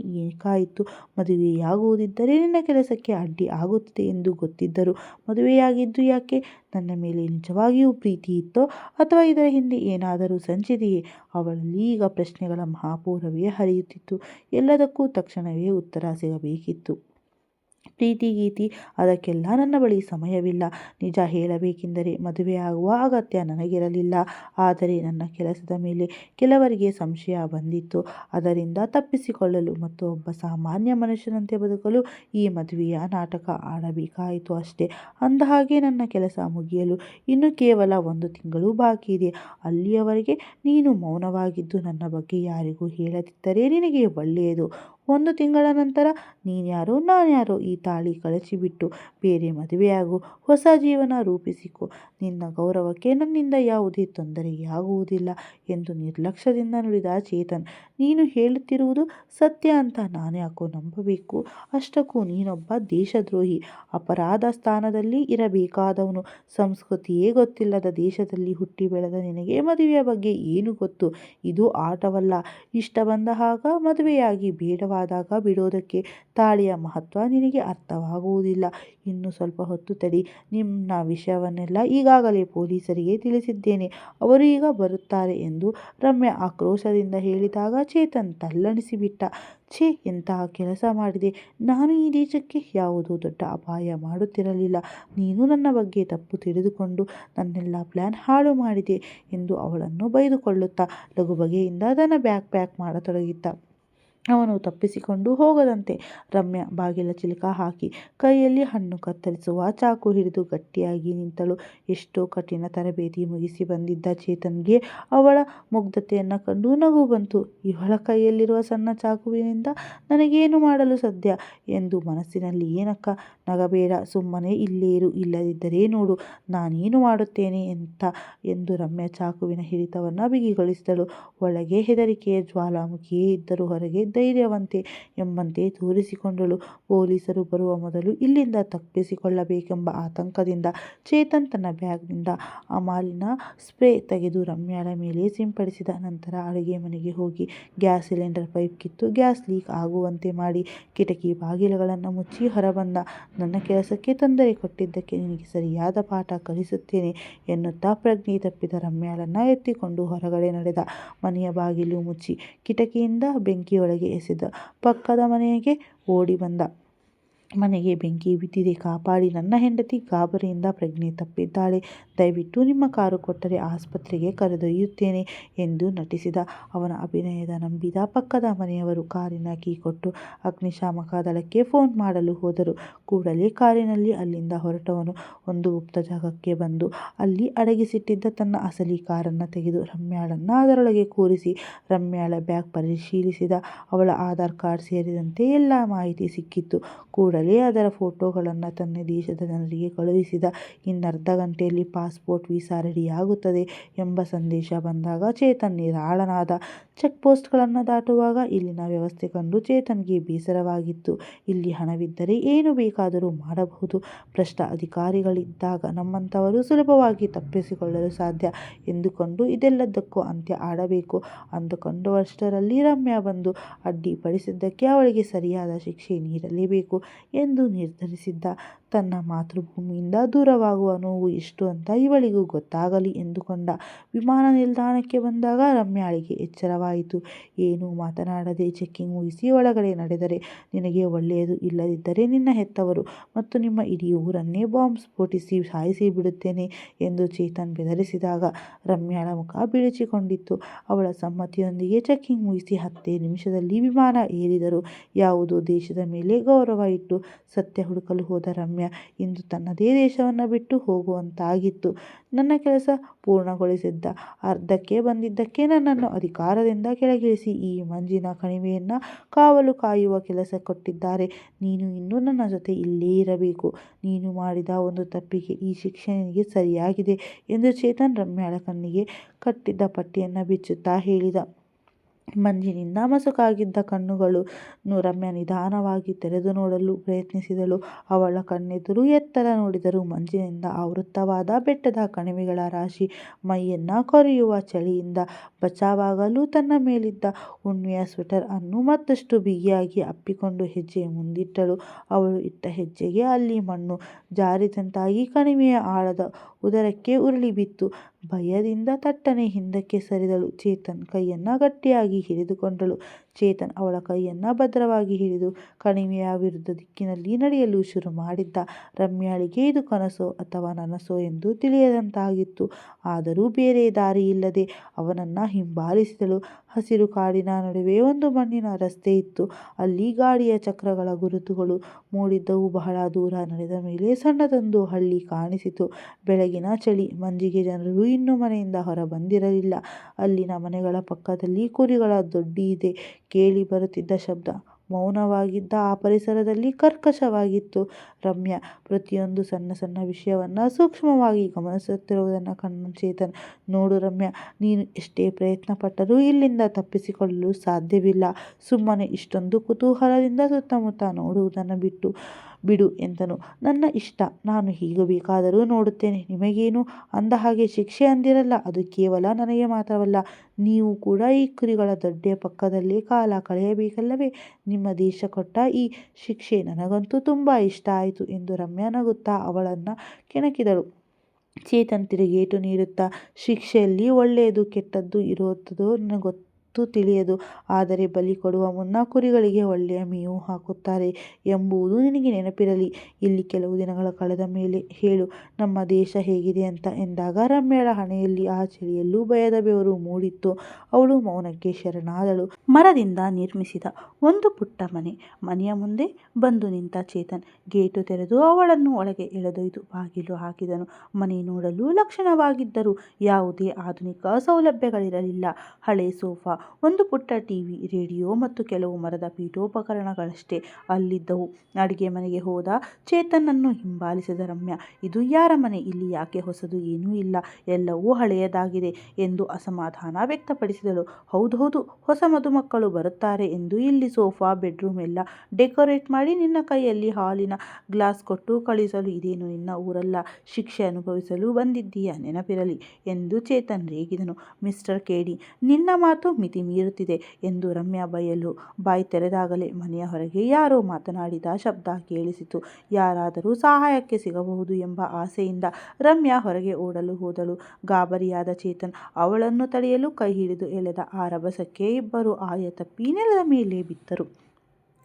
ಏಕಾಯಿತು? ಮದುವೆಯಾಗುವುದಿದ್ದರೆ ನಿನ್ನ ಕೆಲಸಕ್ಕೆ ಅಡ್ಡಿ ಆಗುತ್ತದೆ ಎಂದು ಗೊತ್ತಿದ್ದರು ಮದುವೆಯಾಗಿದ್ದು ಯಾಕೆ? ನನ್ನ ಮೇಲೆ ನಿಜವಾಗಿಯೂ ಪ್ರೀತಿಯಿತ್ತೋ ಅಥವಾ ಇದರ ಹಿಂದೆ ಏನಾದರೂ ಸಂಚಿದೆಯೇ? ಅವಳಲ್ಲಿ ಈಗ ಪ್ರಶ್ನೆಗಳ ಮಹಾಪೂರವೇ ಹರಿಯುತ್ತಿತ್ತು. ಎಲ್ಲದಕ್ಕೂ ತಕ್ಷಣವೇ ಉತ್ತರ ಸಿಗಬೇಕಿತ್ತು. ಪ್ರೀತಿ ಗೀತಿ ಅದಕ್ಕೆಲ್ಲ ನನ್ನ ಬಳಿ ಸಮಯವಿಲ್ಲ. ನಿಜ ಹೇಳಬೇಕೆಂದರೆ ಮದುವೆಯಾಗುವ ಅಗತ್ಯ ನನಗಿರಲಿಲ್ಲ. ಆದರೆ ನನ್ನ ಕೆಲಸದ ಮೇಲೆ ಕೆಲವರಿಗೆ ಸಂಶಯ ಬಂದಿತ್ತು. ಅದರಿಂದ ತಪ್ಪಿಸಿಕೊಳ್ಳಲು ಮತ್ತು ಒಬ್ಬ ಸಾಮಾನ್ಯ ಮನುಷ್ಯನಂತೆ ಬದುಕಲು ಈ ಮದುವೆಯ ನಾಟಕ ಆಡಬೇಕಾಯಿತು ಅಷ್ಟೇ. ಅಂದಹಾಗೆ, ನನ್ನ ಕೆಲಸ ಮುಗಿಯಲು ಇನ್ನು ಕೇವಲ ಒಂದು ತಿಂಗಳು ಬಾಕಿ ಇದೆ ಅಲ್ಲಿಯವರೆಗೆ ನೀನು ಮೌನವಾಗಿದ್ದು ನನ್ನ ಬಗ್ಗೆ ಯಾರಿಗೂ ಹೇಳದಿದ್ದರೆ ನಿನಗೆ ಒಳ್ಳೆಯದು. ಒಂದು ತಿಂಗಳ ನಂತರ ನೀನ್ಯಾರು ನಾನ್ಯಾರು ಈ ತಾಳಿ ಕಳಚಿಬಿಟ್ಟು ಬೇರೆ ಮದುವೆಯಾಗು. ಹೊಸ ಜೀವನ ರೂಪಿಸಿಕೊ ನಿನ್ನ ಗೌರವಕ್ಕೆ ನನ್ನಿಂದ ಯಾವುದೇ ತೊಂದರೆಯಾಗುವುದಿಲ್ಲ ಎಂದು ನಿರ್ಲಕ್ಷ್ಯದಿಂದ ನುಡಿದ ಚೇತನ್. ನೀನು ಹೇಳುತ್ತಿರುವುದು ಸತ್ಯ ಅಂತ ನಾನ್ಯಾಕೋ ನಂಬಬೇಕು? ಅಷ್ಟಕ್ಕೂ ನೀನೊಬ್ಬ ದೇಶದ್ರೋಹಿ. ಅಪರಾಧ ಸ್ಥಾನದಲ್ಲಿ ಇರಬೇಕಾದವನು. ಸಂಸ್ಕೃತಿಯೇ ಗೊತ್ತಿಲ್ಲದ ದೇಶದಲ್ಲಿ ಹುಟ್ಟಿ ಬೆಳೆದ ನಿನಗೆ ಮದುವೆಯ ಬಗ್ಗೆ ಏನು ಗೊತ್ತು? ಇದು ಆಟವಲ್ಲ. ಇಷ್ಟ ಬಂದಾಗ ಮದುವೆಯಾಗಿ ಬೇಡವಾದಾಗ ಬಿಡೋದಕ್ಕೆ. ತಾಳಿಯ ಮಹತ್ವ ನಿನಗೆ ಅರ್ಥವಾಗುವುದಿಲ್ಲ. ಇನ್ನು ಸ್ವಲ್ಪ ಹೊತ್ತು ತಡಿ. ನಿಮ್ಮ ವಿಷಯವನ್ನೆಲ್ಲ ಈಗಾಗಲೇ ಪೊಲೀಸರಿಗೆ ತಿಳಿಸಿದ್ದೇನೆ. ಅವರು ಈಗ ಬರುತ್ತಾರೆ ಎಂದು ರಮ್ಯ ಆಕ್ರೋಶದಿಂದ ಹೇಳಿದಾಗ ಚೇತನ್ ತಲ್ಲಣಿಸಿಬಿಟ್ಟ. ಛೇ, ಎಂತಹ ಕೆಲಸ ಮಾಡಿದೆ. ನಾನು ಈ ದೇಶಕ್ಕೆ ಯಾವುದೋ ದೊಡ್ಡ ಅಪಾಯ ಮಾಡುತ್ತಿರಲಿಲ್ಲ. ನೀನು ನನ್ನ ಬಗ್ಗೆ ತಪ್ಪು ತಿಳಿದುಕೊಂಡು ನನ್ನೆಲ್ಲ ಪ್ಲ್ಯಾನ್ ಹಾಳು ಮಾಡಿದೆ ಎಂದು ಅವಳನ್ನು ಬೈದುಕೊಳ್ಳುತ್ತಾ ಲಗುಬಗೆಯಿಂದ ತನ್ನ ಬ್ಯಾಗ್ ಪ್ಯಾಕ್ ಮಾಡತೊಡಗಿದ. ಅವನು ತಪ್ಪಿಸಿಕೊಂಡು ಹೋಗದಂತೆ ರಮ್ಯ ಬಾಗಿಲ ಚಿಲಕ ಹಾಕಿ ಕೈಯಲ್ಲಿ ಹಣ್ಣು ಕತ್ತರಿಸುವ ಚಾಕು ಹಿಡಿದು ಗಟ್ಟಿಯಾಗಿ ನಿಂತಳು. ಎಷ್ಟೋ ಕಠಿಣ ತರಬೇತಿ ಮುಗಿಸಿ ಬಂದಿದ್ದ ಚೇತನ್ಗೆ ಅವಳ ಮುಗ್ಧತೆಯನ್ನು ಕಂಡು ನಗು ಬಂತು. ಇವಳ ಕೈಯಲ್ಲಿರುವ ಸಣ್ಣ ಚಾಕುವಿನಿಂದ ನನಗೇನು ಮಾಡಲು ಸಾಧ್ಯ? ಎಂದು ಮನಸ್ಸಿನಲ್ಲಿ ಏನಕ್ಕ? ನಗಬೇಡ. ಸುಮ್ಮನೆ ಇಲ್ಲೇರು ಇಲ್ಲದಿದ್ದರೆ ನೋಡು, ನಾನೇನು ಮಾಡುತ್ತೇನೆ ಅಂತ ಎಂದು ರಮ್ಯ ಚಾಕುವಿನ ಹಿಡಿತವನ್ನು ಬಿಗಿಗೊಳಿಸಿದಳು. ಒಳಗೆ ಹೆದರಿಕೆಯ ಜ್ವಾಲಾಮುಖಿಯೇ ಇದ್ದರೂ ಹೊರಗೆ ಧೈರ್ಯವಂತೆ ಎಂಬಂತೆ ತೋರಿಸಿಕೊಂಡಳು. ಪೊಲೀಸರು ಬರುವ ಮೊದಲು ಇಲ್ಲಿಂದ ತಪ್ಪಿಸಿಕೊಳ್ಳಬೇಕೆಂಬ ಆತಂಕದಿಂದ ಚೇತನ್ ತನ್ನ ಬ್ಯಾಗ್ನಿಂದ ಅಮಾಲಿನ ಸ್ಪ್ರೇ ತೆಗೆದು ರಮ್ಯಾಳ ಮೇಲೆ ಸಿಂಪಡಿಸಿದ. ನಂತರ ಅಡುಗೆ ಮನೆಗೆ ಹೋಗಿ ಗ್ಯಾಸ್ ಸಿಲಿಂಡರ್ ಪೈಪ್ ಕಿತ್ತು ಗ್ಯಾಸ್ ಲೀಕ್ ಆಗುವಂತೆ ಮಾಡಿ ಕಿಟಕಿ ಬಾಗಿಲುಗಳನ್ನು ಮುಚ್ಚಿ ಹೊರಬಂದ. ನನ್ನ ಕೆಲಸಕ್ಕೆ ತೊಂದರೆ ಕೊಟ್ಟಿದ್ದಕ್ಕೆ ನಿನಗೆ ಸರಿಯಾದ ಪಾಠ ಕಲಿಸುತ್ತೇನೆ ಎನ್ನುತ್ತಾ ಪ್ರಜ್ಞೆ ತಪ್ಪಿದ ರಮ್ಯಾಳನ್ನು ಎತ್ತಿಕೊಂಡು ಹೊರಗಡೆ ನಡೆದ. ಮನೆಯ ಬಾಗಿಲು ಮುಚ್ಚಿ ಕಿಟಕಿಯಿಂದ ಬೆಂಕಿಯೊಳಗೆ ಎಸೆದು ಪಕ್ಕದ ಮನೆಗೆ ಓಡಿ ಬಂದ. ಮನೆಗೆ ಬೆಂಕಿ ಬಿದ್ದಿದೆ. ಕಾಪಾಡಿ. ನನ್ನ ಹೆಂಡತಿ ಗಾಬರಿಯಿಂದ ಪ್ರಜ್ಞೆ ತಪ್ಪಿದ್ದಾಳೆ. ದಯವಿಟ್ಟು ನಿಮ್ಮ ಕಾರು ಕೊಟ್ಟರೆ ಆಸ್ಪತ್ರೆಗೆ ಕರೆದೊಯ್ಯುತ್ತೇನೆ ಎಂದು ನಟಿಸಿದ. ಅವನ ಅಭಿನಯದ ನಂಬಿದ ಪಕ್ಕದ ಮನೆಯವರು ಕಾರಿನ ಕೀ ಕೊಟ್ಟು ಅಗ್ನಿಶಾಮಕ ದಳಕ್ಕೆ ಫೋನ್ ಮಾಡಲು ಹೋದರು. ಕೂಡಲೇ ಕಾರಿನಲ್ಲಿ ಅಲ್ಲಿಂದ ಹೊರಟವನು ಒಂದು ಗುಪ್ತ ಜಾಗಕ್ಕೆ ಬಂದು ಅಲ್ಲಿ ಅಡಗಿಸಿಟ್ಟಿದ್ದ ತನ್ನ ಅಸಲಿ ಕಾರನ್ನು ತೆಗೆದು ರಮ್ಯಾಳನ್ನು ಅದರೊಳಗೆ ಕೂರಿಸಿ ರಮ್ಯಾಳ ಬ್ಯಾಗ್ ಪರಿಶೀಲಿಸಿದ. ಅವಳ ಆಧಾರ್ ಕಾರ್ಡ್ ಸೇರಿದಂತೆ ಎಲ್ಲ ಮಾಹಿತಿ ಸಿಕ್ಕಿತ್ತು. ಕೂಡಲೇ ಕೂಡಲೇ ಅದರ ಫೋಟೋಗಳನ್ನು ತನ್ನ ದೇಶದ ಜನರಿಗೆ ಕಳುಹಿಸಿದ. ಇನ್ನರ್ಧ ಗಂಟೆಯಲ್ಲಿ ಪಾಸ್ಪೋರ್ಟ್ ವೀಸಾ ರೆಡಿಯಾಗುತ್ತದೆ ಎಂಬ ಸಂದೇಶ ಬಂದಾಗ ಚೇತನ್ ನಿರಾಳನಾದ. ಚೆಕ್ಪೋಸ್ಟ್ಗಳನ್ನು ದಾಟುವಾಗ ಇಲ್ಲಿನ ವ್ಯವಸ್ಥೆ ಕಂಡು ಚೇತನ್ಗೆ ಬೇಸರವಾಗಿತ್ತು. ಇಲ್ಲಿ ಹಣವಿದ್ದರೆ ಏನು ಬೇಕಾದರೂ ಮಾಡಬಹುದು. ಭ್ರಷ್ಟ ಅಧಿಕಾರಿಗಳಿದ್ದಾಗ ನಮ್ಮಂಥವರು ಸುಲಭವಾಗಿ ತಪ್ಪಿಸಿಕೊಳ್ಳಲು ಸಾಧ್ಯ ಎಂದುಕೊಂಡು ಇದೆಲ್ಲದಕ್ಕೂ ಅಂತ್ಯ ಆಡಬೇಕು ಅಂದುಕೊಂಡವಷ್ಟರಲ್ಲಿ ರಮ್ಯಾ ಬಂದು ಅಡ್ಡಿಪಡಿಸಿದ್ದಕ್ಕೆ ಅವಳಿಗೆ ಸರಿಯಾದ ಶಿಕ್ಷೆ ನೀಡಲೇಬೇಕು ಎಂದು ನಿರ್ಧರಿಸಿದ್ದ. ತನ್ನ ಮಾತೃಭೂಮಿಯಿಂದ ದೂರವಾಗುವ ನೋವು ಎಷ್ಟು ಅಂತ ಇವಳಿಗೂ ಗೊತ್ತಾಗಲಿ ಎಂದುಕೊಂಡ. ವಿಮಾನ ನಿಲ್ದಾಣಕ್ಕೆ ಬಂದಾಗ ರಮ್ಯಾಳಿಗೆ ಎಚ್ಚರವಾಯಿತು. ಏನೂ ಮಾತನಾಡದೆ ಚೆಕ್ಕಿಂಗ್ ಮುಗಿಸಿ ಒಳಗಡೆ ನಡೆದರೆ ನಿನಗೆ ಒಳ್ಳೆಯದು. ಇಲ್ಲದಿದ್ದರೆ ನಿನ್ನ ಹೆತ್ತವರು ಮತ್ತು ನಿಮ್ಮ ಇಡೀ ಊರನ್ನೇ ಬಾಂಬ್ ಸ್ಫೋಟಿಸಿ ಸಾಯಿಸಿ ಬಿಡುತ್ತೇನೆ ಎಂದು ಚೇತನ್ ಬೆದರಿಸಿದಾಗ ರಮ್ಯಾಳ ಮುಖ ಬಿಳಿಚಿಕೊಂಡಿತ್ತು. ಅವಳ ಸಮ್ಮತಿಯೊಂದಿಗೆ ಚೆಕ್ಕಿಂಗ್ ಮುಗಿಸಿ ಹತ್ತೇ ನಿಮಿಷದಲ್ಲಿ ವಿಮಾನ ಏರಿದರು. ಯಾವುದೋ ದೇಶದ ಮೇಲೆ ಗೌರವ ಇಟ್ಟು ಸತ್ಯ ಹುಡುಕಲು ಹೋದ ರಮ್ಯ ಇಂದು ತನ್ನದೇ ದೇಶವನ್ನು ಬಿಟ್ಟು ಹೋಗುವಂತಾಗಿತ್ತು. ನನ್ನ ಕೆಲಸ ಪೂರ್ಣಗೊಳಿಸಿದ್ದ ಅರ್ಧಕ್ಕೆ ಬಂದಿದ್ದಕ್ಕೆ ನನ್ನನ್ನು ಅಧಿಕಾರದಿಂದ ಕೆಳಗಿಳಿಸಿ ಈ ಮಂಜಿನ ಕಣಿವೆಯನ್ನು ಕಾವಲು ಕಾಯುವ ಕೆಲಸ ಕೊಟ್ಟಿದ್ದಾರೆ. ನೀನು ಇನ್ನೂ ನನ್ನ ಜೊತೆ ಇಲ್ಲೇ ಇರಬೇಕು. ನೀನು ಮಾಡಿದ ಒಂದು ತಪ್ಪಿಗೆ ಈ ಶಿಕ್ಷೆ ಸರಿಯಾಗಿದೆ ಎಂದು ಚೇತನ್ ರಮ್ಯಾಳ ಕಣ್ಣಿಗೆ ಕಟ್ಟಿದ್ದ ಪಟ್ಟಿಯನ್ನು ಬಿಚ್ಚುತ್ತಾ ಹೇಳಿದ. ಮಂಜಿನಿಂದ ಮಸುಕಾಗಿದ್ದ ಕಣ್ಣುಗಳು ರಮ್ಯಾ ನಿಧಾನವಾಗಿ ತೆರೆದು ನೋಡಲು ಪ್ರಯತ್ನಿಸಿದಳು. ಅವಳ ಕಣ್ಣೆದುರು ಎತ್ತರ ನೋಡಿದರು ಮಂಜಿನಿಂದ ಆವೃತವಾದ ಬೆಟ್ಟದ ಕಣಿವೆಗಳ ರಾಶಿ. ಮೈಯನ್ನು ಕೊರೆಯುವ ಚಳಿಯಿಂದ ಬಚಾವಾಗಲು ತನ್ನ ಮೇಲಿದ್ದ ಉಣ್ಣೆಯ ಸ್ವೆಟರ್ ಅನ್ನು ಮತ್ತಷ್ಟು ಬಿಗಿಯಾಗಿ ಅಪ್ಪಿಕೊಂಡು ಹೆಜ್ಜೆ ಮುಂದಿಟ್ಟಳು. ಅವಳು ಇಟ್ಟ ಹೆಜ್ಜೆಗೆ ಅಲ್ಲಿ ಮಣ್ಣು ಜಾರಿದಂತಾಗಿ ಕಣಿವೆಯ ಆಳದ ಉದರಕ್ಕೆ ಉರುಳಿಬಿತ್ತು. ಭಯದಿಂದ ಥಟ್ಟನೆ ಹಿಂದಕ್ಕೆ ಸರಿದಳು. ಚೇತನ್ ಕೈಯನ್ನು ಗಟ್ಟಿಯಾಗಿ ಹಿಡಿದುಕೊಂಡಳು. ಚೇತನ್ ಅವಳ ಕೈಯನ್ನು ಭದ್ರವಾಗಿ ಹಿಡಿದು ಕಣಿವೆಯ ವಿರುದ್ಧ ದಿಕ್ಕಿನಲ್ಲಿ ನಡೆಯಲು ಶುರುಮಾಡಿದ್ದ. ರಮ್ಯಾಳಿಗೆ ಇದು ಕನಸೋ ಅಥವಾ ನನಸೋ ಎಂದು ತಿಳಿಯದಂತಾಗಿತ್ತು. ಆದರೂ ಬೇರೆ ದಾರಿಯಿಲ್ಲದೆ ಅವನನ್ನು ಹಿಂಬಾಲಿಸಿದಳು. ಹಸಿರು ಕಾಡಿನ ನಡುವೆ ಒಂದು ಮಣ್ಣಿನ ರಸ್ತೆ ಇತ್ತು. ಅಲ್ಲಿ ಗಾಡಿಯ ಚಕ್ರಗಳ ಗುರುತುಗಳು ಮೂಡಿದ್ದವು. ಬಹಳ ದೂರ ನಡೆದ ಮೇಲೆ ಸಣ್ಣದೊಂದು ಹಳ್ಳಿ ಕಾಣಿಸಿತು. ಬೆಳಗಿನ ಚಳಿ. ಮಂಜಿಗೆ ಜನರು ಇನ್ನೂ ಮನೆಯಿಂದ ಹೊರ ಬಂದಿರಲಿಲ್ಲ ಅಲ್ಲಿನ ಮನೆಗಳ ಪಕ್ಕದಲ್ಲಿ ಕುರಿಗಳ ದೊಡ್ಡಿ ಇದೆ ಕೇಳಿ ಬರುತ್ತಿದ್ದ ಶಬ್ದ ಮೌನವಾಗಿದ್ದ ಆ ಪರಿಸರದಲ್ಲಿ ಕರ್ಕಶವಾಗಿತ್ತು. ರಮ್ಯ ಪ್ರತಿಯೊಂದು ಸಣ್ಣ ಸಣ್ಣ ವಿಷಯವನ್ನು ಸೂಕ್ಷ್ಮವಾಗಿ ಗಮನಿಸುತ್ತಿರುವುದನ್ನು ಕಣ್ಣು ಚೇತನ್ ನೋಡು ರಮ್ಯ, ನೀನು ಎಷ್ಟೇ ಪ್ರಯತ್ನ ಪಟ್ಟರೂ ಇಲ್ಲಿಂದ ತಪ್ಪಿಸಿಕೊಳ್ಳಲು ಸಾಧ್ಯವಿಲ್ಲ. ಸುಮ್ಮನೆ ಇಷ್ಟೊಂದು ಕುತೂಹಲದಿಂದ ಸುತ್ತಮುತ್ತ ನೋಡುವುದನ್ನು ಬಿಡು ಎಂದನು. ನನ್ನ ಇಷ್ಟ. ನಾನು ಹೀಗೆ ಬೇಕಾದರೂ ನೋಡುತ್ತೇನೆ. ನಿಮಗೇನು? ಅಂದಹಾಗೆ, ಶಿಕ್ಷೆ ಅಂದಿರಲ್ಲ. ಅದು ಕೇವಲ ನನಗೆ ಮಾತ್ರವಲ್ಲ. ನೀವು ಕೂಡ ಈ ಕುರಿಗಳ ದೊಡ್ಡೆ ಪಕ್ಕದಲ್ಲೇ ಕಾಲ ಕಳೆಯಬೇಕಲ್ಲವೇ? ನಿಮ್ಮ ದೇಶ ಕೊಟ್ಟ ಈ ಶಿಕ್ಷೆ ನನಗಂತೂ ತುಂಬ ಇಷ್ಟ ಆಯಿತು ಎಂದು ರಮ್ಯಾ ನಗುತ್ತಾ ಅವಳನ್ನು ಕೆಣಕಿದಳು. ಚೇತನ್ ತಿರುಗೇಟು ನೀಡುತ್ತಾ, ಶಿಕ್ಷೆಯಲ್ಲಿ ಒಳ್ಳೆಯದು ಕೆಟ್ಟದ್ದು ಇರುತ್ತದೋ ಗೊತ್ತು ತಿಳಿಯದು. ಆದರೆ ಬಲಿ ಕೊಡುವ ಮುನ್ನ ಕುರಿಗಳಿಗೆ ಒಳ್ಳೆಯ ಮೇವು ಹಾಕುತ್ತಾರೆ ಎಂಬುದು ನಿನಗೆ ನೆನಪಿರಲಿ. ಇಲ್ಲಿ ಕೆಲವು ದಿನಗಳ ಕಳೆದ ಮೇಲೆ ಹೇಳು, ನಮ್ಮ ದೇಶ ಹೇಗಿದೆ ಅಂತ ಎಂದಾಗ ರಮ್ಯಳ ಹಣೆಯಲ್ಲಿ ಆ ಚಳಿಯಲ್ಲೂ ಭಯದ ಬೆವರು ಮೂಡಿತ್ತು. ಅವಳು ಮೌನಕ್ಕೆ ಶರಣಾದಳು. ಮರದಿಂದ ನಿರ್ಮಿಸಿದ ಒಂದು ಪುಟ್ಟ ಮನೆ. ಮನೆಯ ಮುಂದೆ ಬಂದು ನಿಂತ ಚೇತನ್ ಗೇಟು ತೆರೆದು ಅವಳನ್ನು ಒಳಗೆ ಎಳೆದೊಯ್ದು ಬಾಗಿಲು ಹಾಕಿದನು. ಮನೆ ನೋಡಲು ಲಕ್ಷಣವಾಗಿದ್ದರೂ ಯಾವುದೇ ಆಧುನಿಕ ಸೌಲಭ್ಯಗಳಿರಲಿಲ್ಲ. ಹಳೆ ಸೋಫಾ, ಒಂದು ಪುಟ್ಟ ಟಿವಿ, ರೇಡಿಯೋ ಮತ್ತು ಕೆಲವು ಮರದ ಪೀಠೋಪಕರಣಗಳಷ್ಟೇ ಅಲ್ಲಿದ್ದವು. ಅಡಿಗೆ ಮನೆಗೆ ಹೋದ ಚೇತನನ್ನು ಹಿಂಬಾಲಿಸಿದ ರಮ್ಯ ಇದು ಯಾರ ಮನೆ? ಇಲ್ಲಿ ಯಾಕೆ ಹೊಸದು ಏನೂ ಇಲ್ಲ. ಎಲ್ಲವೂ ಹಳೆಯದಾಗಿದೆ ಎಂದು ಅಸಮಾಧಾನ ವ್ಯಕ್ತಪಡಿಸಿದಳು. ಹೌದೌದು, ಹೊಸ ಮದುಮಕ್ಕಳು ಬರುತ್ತಾರೆ ಎಂದು ಇಲ್ಲಿ ಸೋಫಾ, ಬೆಡ್ರೂಮ್ ಎಲ್ಲ ಡೆಕೋರೇಟ್ ಮಾಡಿ ನಿನ್ನ ಕೈಯಲ್ಲಿ ಹಾಲಿನ ಗ್ಲಾಸ್ ಕೊಟ್ಟು ಕಳಿಸಲು ಇದೇನು ನಿನ್ನ ಊರಲ್ಲ, ಶಿಕ್ಷೆ ಅನುಭವಿಸಲು ಬಂದಿದ್ದೀಯ ನೆನಪಿರಲಿ ಎಂದು ಚೇತನ್ ರೇಗಿದನು. ಮಿಸ್ಟರ್ ಕೇಡಿ, ನಿನ್ನ ಮಾತು ಮಿತಿ ಮೀರುತ್ತಿದೆ ಎಂದು ರಮ್ಯಾ ಬಯಲು ಬಾಯಿ ತೆರೆದಾಗಲೇ ಮನೆಯ ಹೊರಗೆ ಯಾರೋ ಮಾತನಾಡಿದ ಶಬ್ದ ಕೇಳಿಸಿತು. ಯಾರಾದರೂ ಸಹಾಯಕ್ಕೆ ಸಿಗಬಹುದು ಎಂಬ ಆಸೆಯಿಂದ ರಮ್ಯಾ ಹೊರಗೆ ಓಡಲು ಹೋದಳು. ಗಾಬರಿಯಾದ ಚೇತನ್ ಅವಳನ್ನು ತಡೆಯಲು ಕೈ ಹಿಡಿದು ಎಳೆದ. ಆ ರಭಸಕ್ಕೆ ಇಬ್ಬರು ಆಯತಪ್ಪಿ ನೆಲದ ಮೇಲೆ ಬಿದ್ದರು.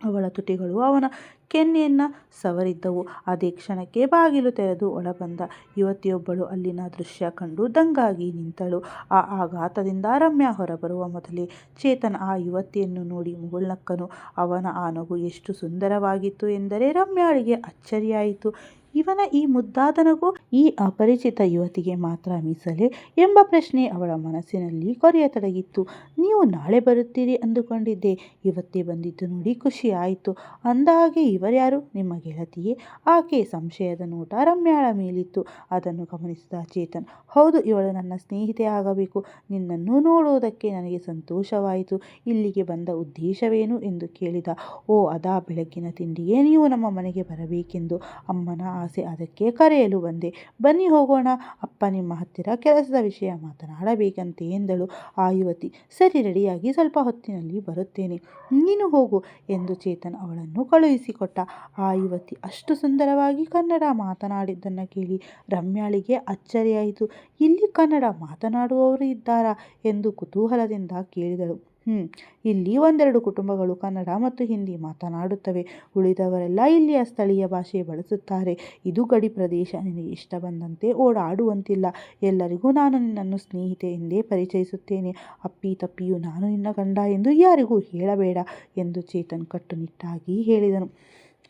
ಅವಳ ತುಟಿಗಳು ಅವನ ಕೆನ್ನೆಯನ್ನು ಸವರಿದ್ದವು. ಅದೇ ಕ್ಷಣಕ್ಕೆ ಬಾಗಿಲು ತೆರೆದು ಒಳಬಂದ ಯುವತಿಯೊಬ್ಬಳು ಅಲ್ಲಿನ ದೃಶ್ಯ ಕಂಡು ದಂಗಾಗಿ ನಿಂತಳು. ಆ ಆಘಾತದಿಂದ ರಮ್ಯಾ ಹೊರಬರುವ ಮೊದಲೇ ಚೇತನ್ ಆ ಯುವತಿಯನ್ನು ನೋಡಿ ಮುಗುಳ್ನಕ್ಕನು. ಅವನ ಆ ನಗು ಎಷ್ಟು ಸುಂದರವಾಗಿತ್ತು ಎಂದರೆ ರಮ್ಯಾಳಿಗೆ ಅಚ್ಚರಿಯಾಯಿತು. ಇವನ ಈ ಮುದ್ದಾದನಗೂ ಈ ಅಪರಿಚಿತ ಯುವತಿಗೆ ಮಾತ್ರ ಮೀಸಲೆ ಎಂಬ ಪ್ರಶ್ನೆ ಅವಳ ಮನಸ್ಸಿನಲ್ಲಿ ಕೊರೆಯತೊಡಗಿತ್ತು. ನೀವು ನಾಳೆ ಬರುತ್ತೀರಿ ಅಂದುಕೊಂಡಿದ್ದೆ. ಇವತ್ತೇ ಬಂದಿದ್ದು ನೋಡಿ ಖುಷಿ ಆಯಿತು. ಅಂದಹಾಗೆ ಇವರ್ಯಾರು? ನಿಮ್ಮ ಗೆಳತಿಯೇ? ಆಕೆ ಸಂಶಯದ ನೋಟ ರಮ್ಯಾಳ ಮೇಲಿತ್ತು. ಅದನ್ನು ಗಮನಿಸಿದ ಚೇತನ್, ಹೌದು ಇವಳು ನನ್ನ ಸ್ನೇಹಿತೆ ಆಗಬೇಕು. ನಿನ್ನನ್ನು ನೋಡುವುದಕ್ಕೆ ನನಗೆ ಸಂತೋಷವಾಯಿತು. ಇಲ್ಲಿಗೆ ಬಂದ ಉದ್ದೇಶವೇನು ಎಂದು ಕೇಳಿದ, ಓ, ಅದಾ ಬೆಳಗ್ಗಿನ ತಿಂಡಿಯೇ ನೀವು ನಮ್ಮ ಮನೆಗೆ ಬರಬೇಕೆಂದು. ಅಮ್ಮನ ಆಸೆ ಅದಕ್ಕೆ ಕರೆಯಲು ಬಂದೆ. ಬನ್ನಿ ಹೋಗೋಣ. ಅಪ್ಪ ನಿಮ್ಮ ಹತ್ತಿರ ಕೆಲಸದ ವಿಷಯ ಮಾತನಾಡಬೇಕಂತೆ ಎಂದಳು. ಆ ಯುವತಿ, ಸರಿ ರೆಡಿಯಾಗಿ ಸ್ವಲ್ಪ ಹೊತ್ತಿನಲ್ಲಿ ಬರುತ್ತೇನೆ. ನೀನು ಹೋಗು ಎಂದು ಚೇತನ್ ಅವಳನ್ನು ಕಳುಹಿಸಿಕೊಟ್ಟ. ಆ ಯುವತಿ ಅಷ್ಟು ಸುಂದರವಾಗಿ ಕನ್ನಡ ಮಾತನಾಡಿದ್ದನ್ನು ಕೇಳಿ ರಮ್ಯಾಳಿಗೆ ಅಚ್ಚರಿಯಾಯಿತು. ಇಲ್ಲಿ ಕನ್ನಡ ಮಾತನಾಡುವವರು ಇದ್ದಾರಾ ಎಂದು ಕುತೂಹಲದಿಂದ ಕೇಳಿದಳು. ಹ್ಞೂ ಇಲ್ಲಿ ಒಂದೆರಡು ಕುಟುಂಬಗಳು ಕನ್ನಡ ಮತ್ತು ಹಿಂದಿ ಮಾತನಾಡುತ್ತವೆ. ಉಳಿದವರೆಲ್ಲ ಇಲ್ಲಿಯ ಸ್ಥಳೀಯ ಭಾಷೆ ಬಳಸುತ್ತಾರೆ. ಇದು ಗಡಿ ಪ್ರದೇಶ. ನಿನಗೆ ಇಷ್ಟ ಬಂದಂತೆ ಓಡಾಡುವಂತಿಲ್ಲ. ಎಲ್ಲರಿಗೂ ನಾನು ನಿನ್ನನ್ನು ಸ್ನೇಹಿತೆ ಎಂದೇ ಪರಿಚಯಿಸುತ್ತೇನೆ. ಅಪ್ಪಿ ತಪ್ಪಿಯು ನಾನು ನಿನ್ನ ಗಂಡ ಎಂದು ಯಾರಿಗೂ ಹೇಳಬೇಡ ಎಂದು ಚೇತನ್ ಕಟ್ಟುನಿಟ್ಟಾಗಿ ಹೇಳಿದನು.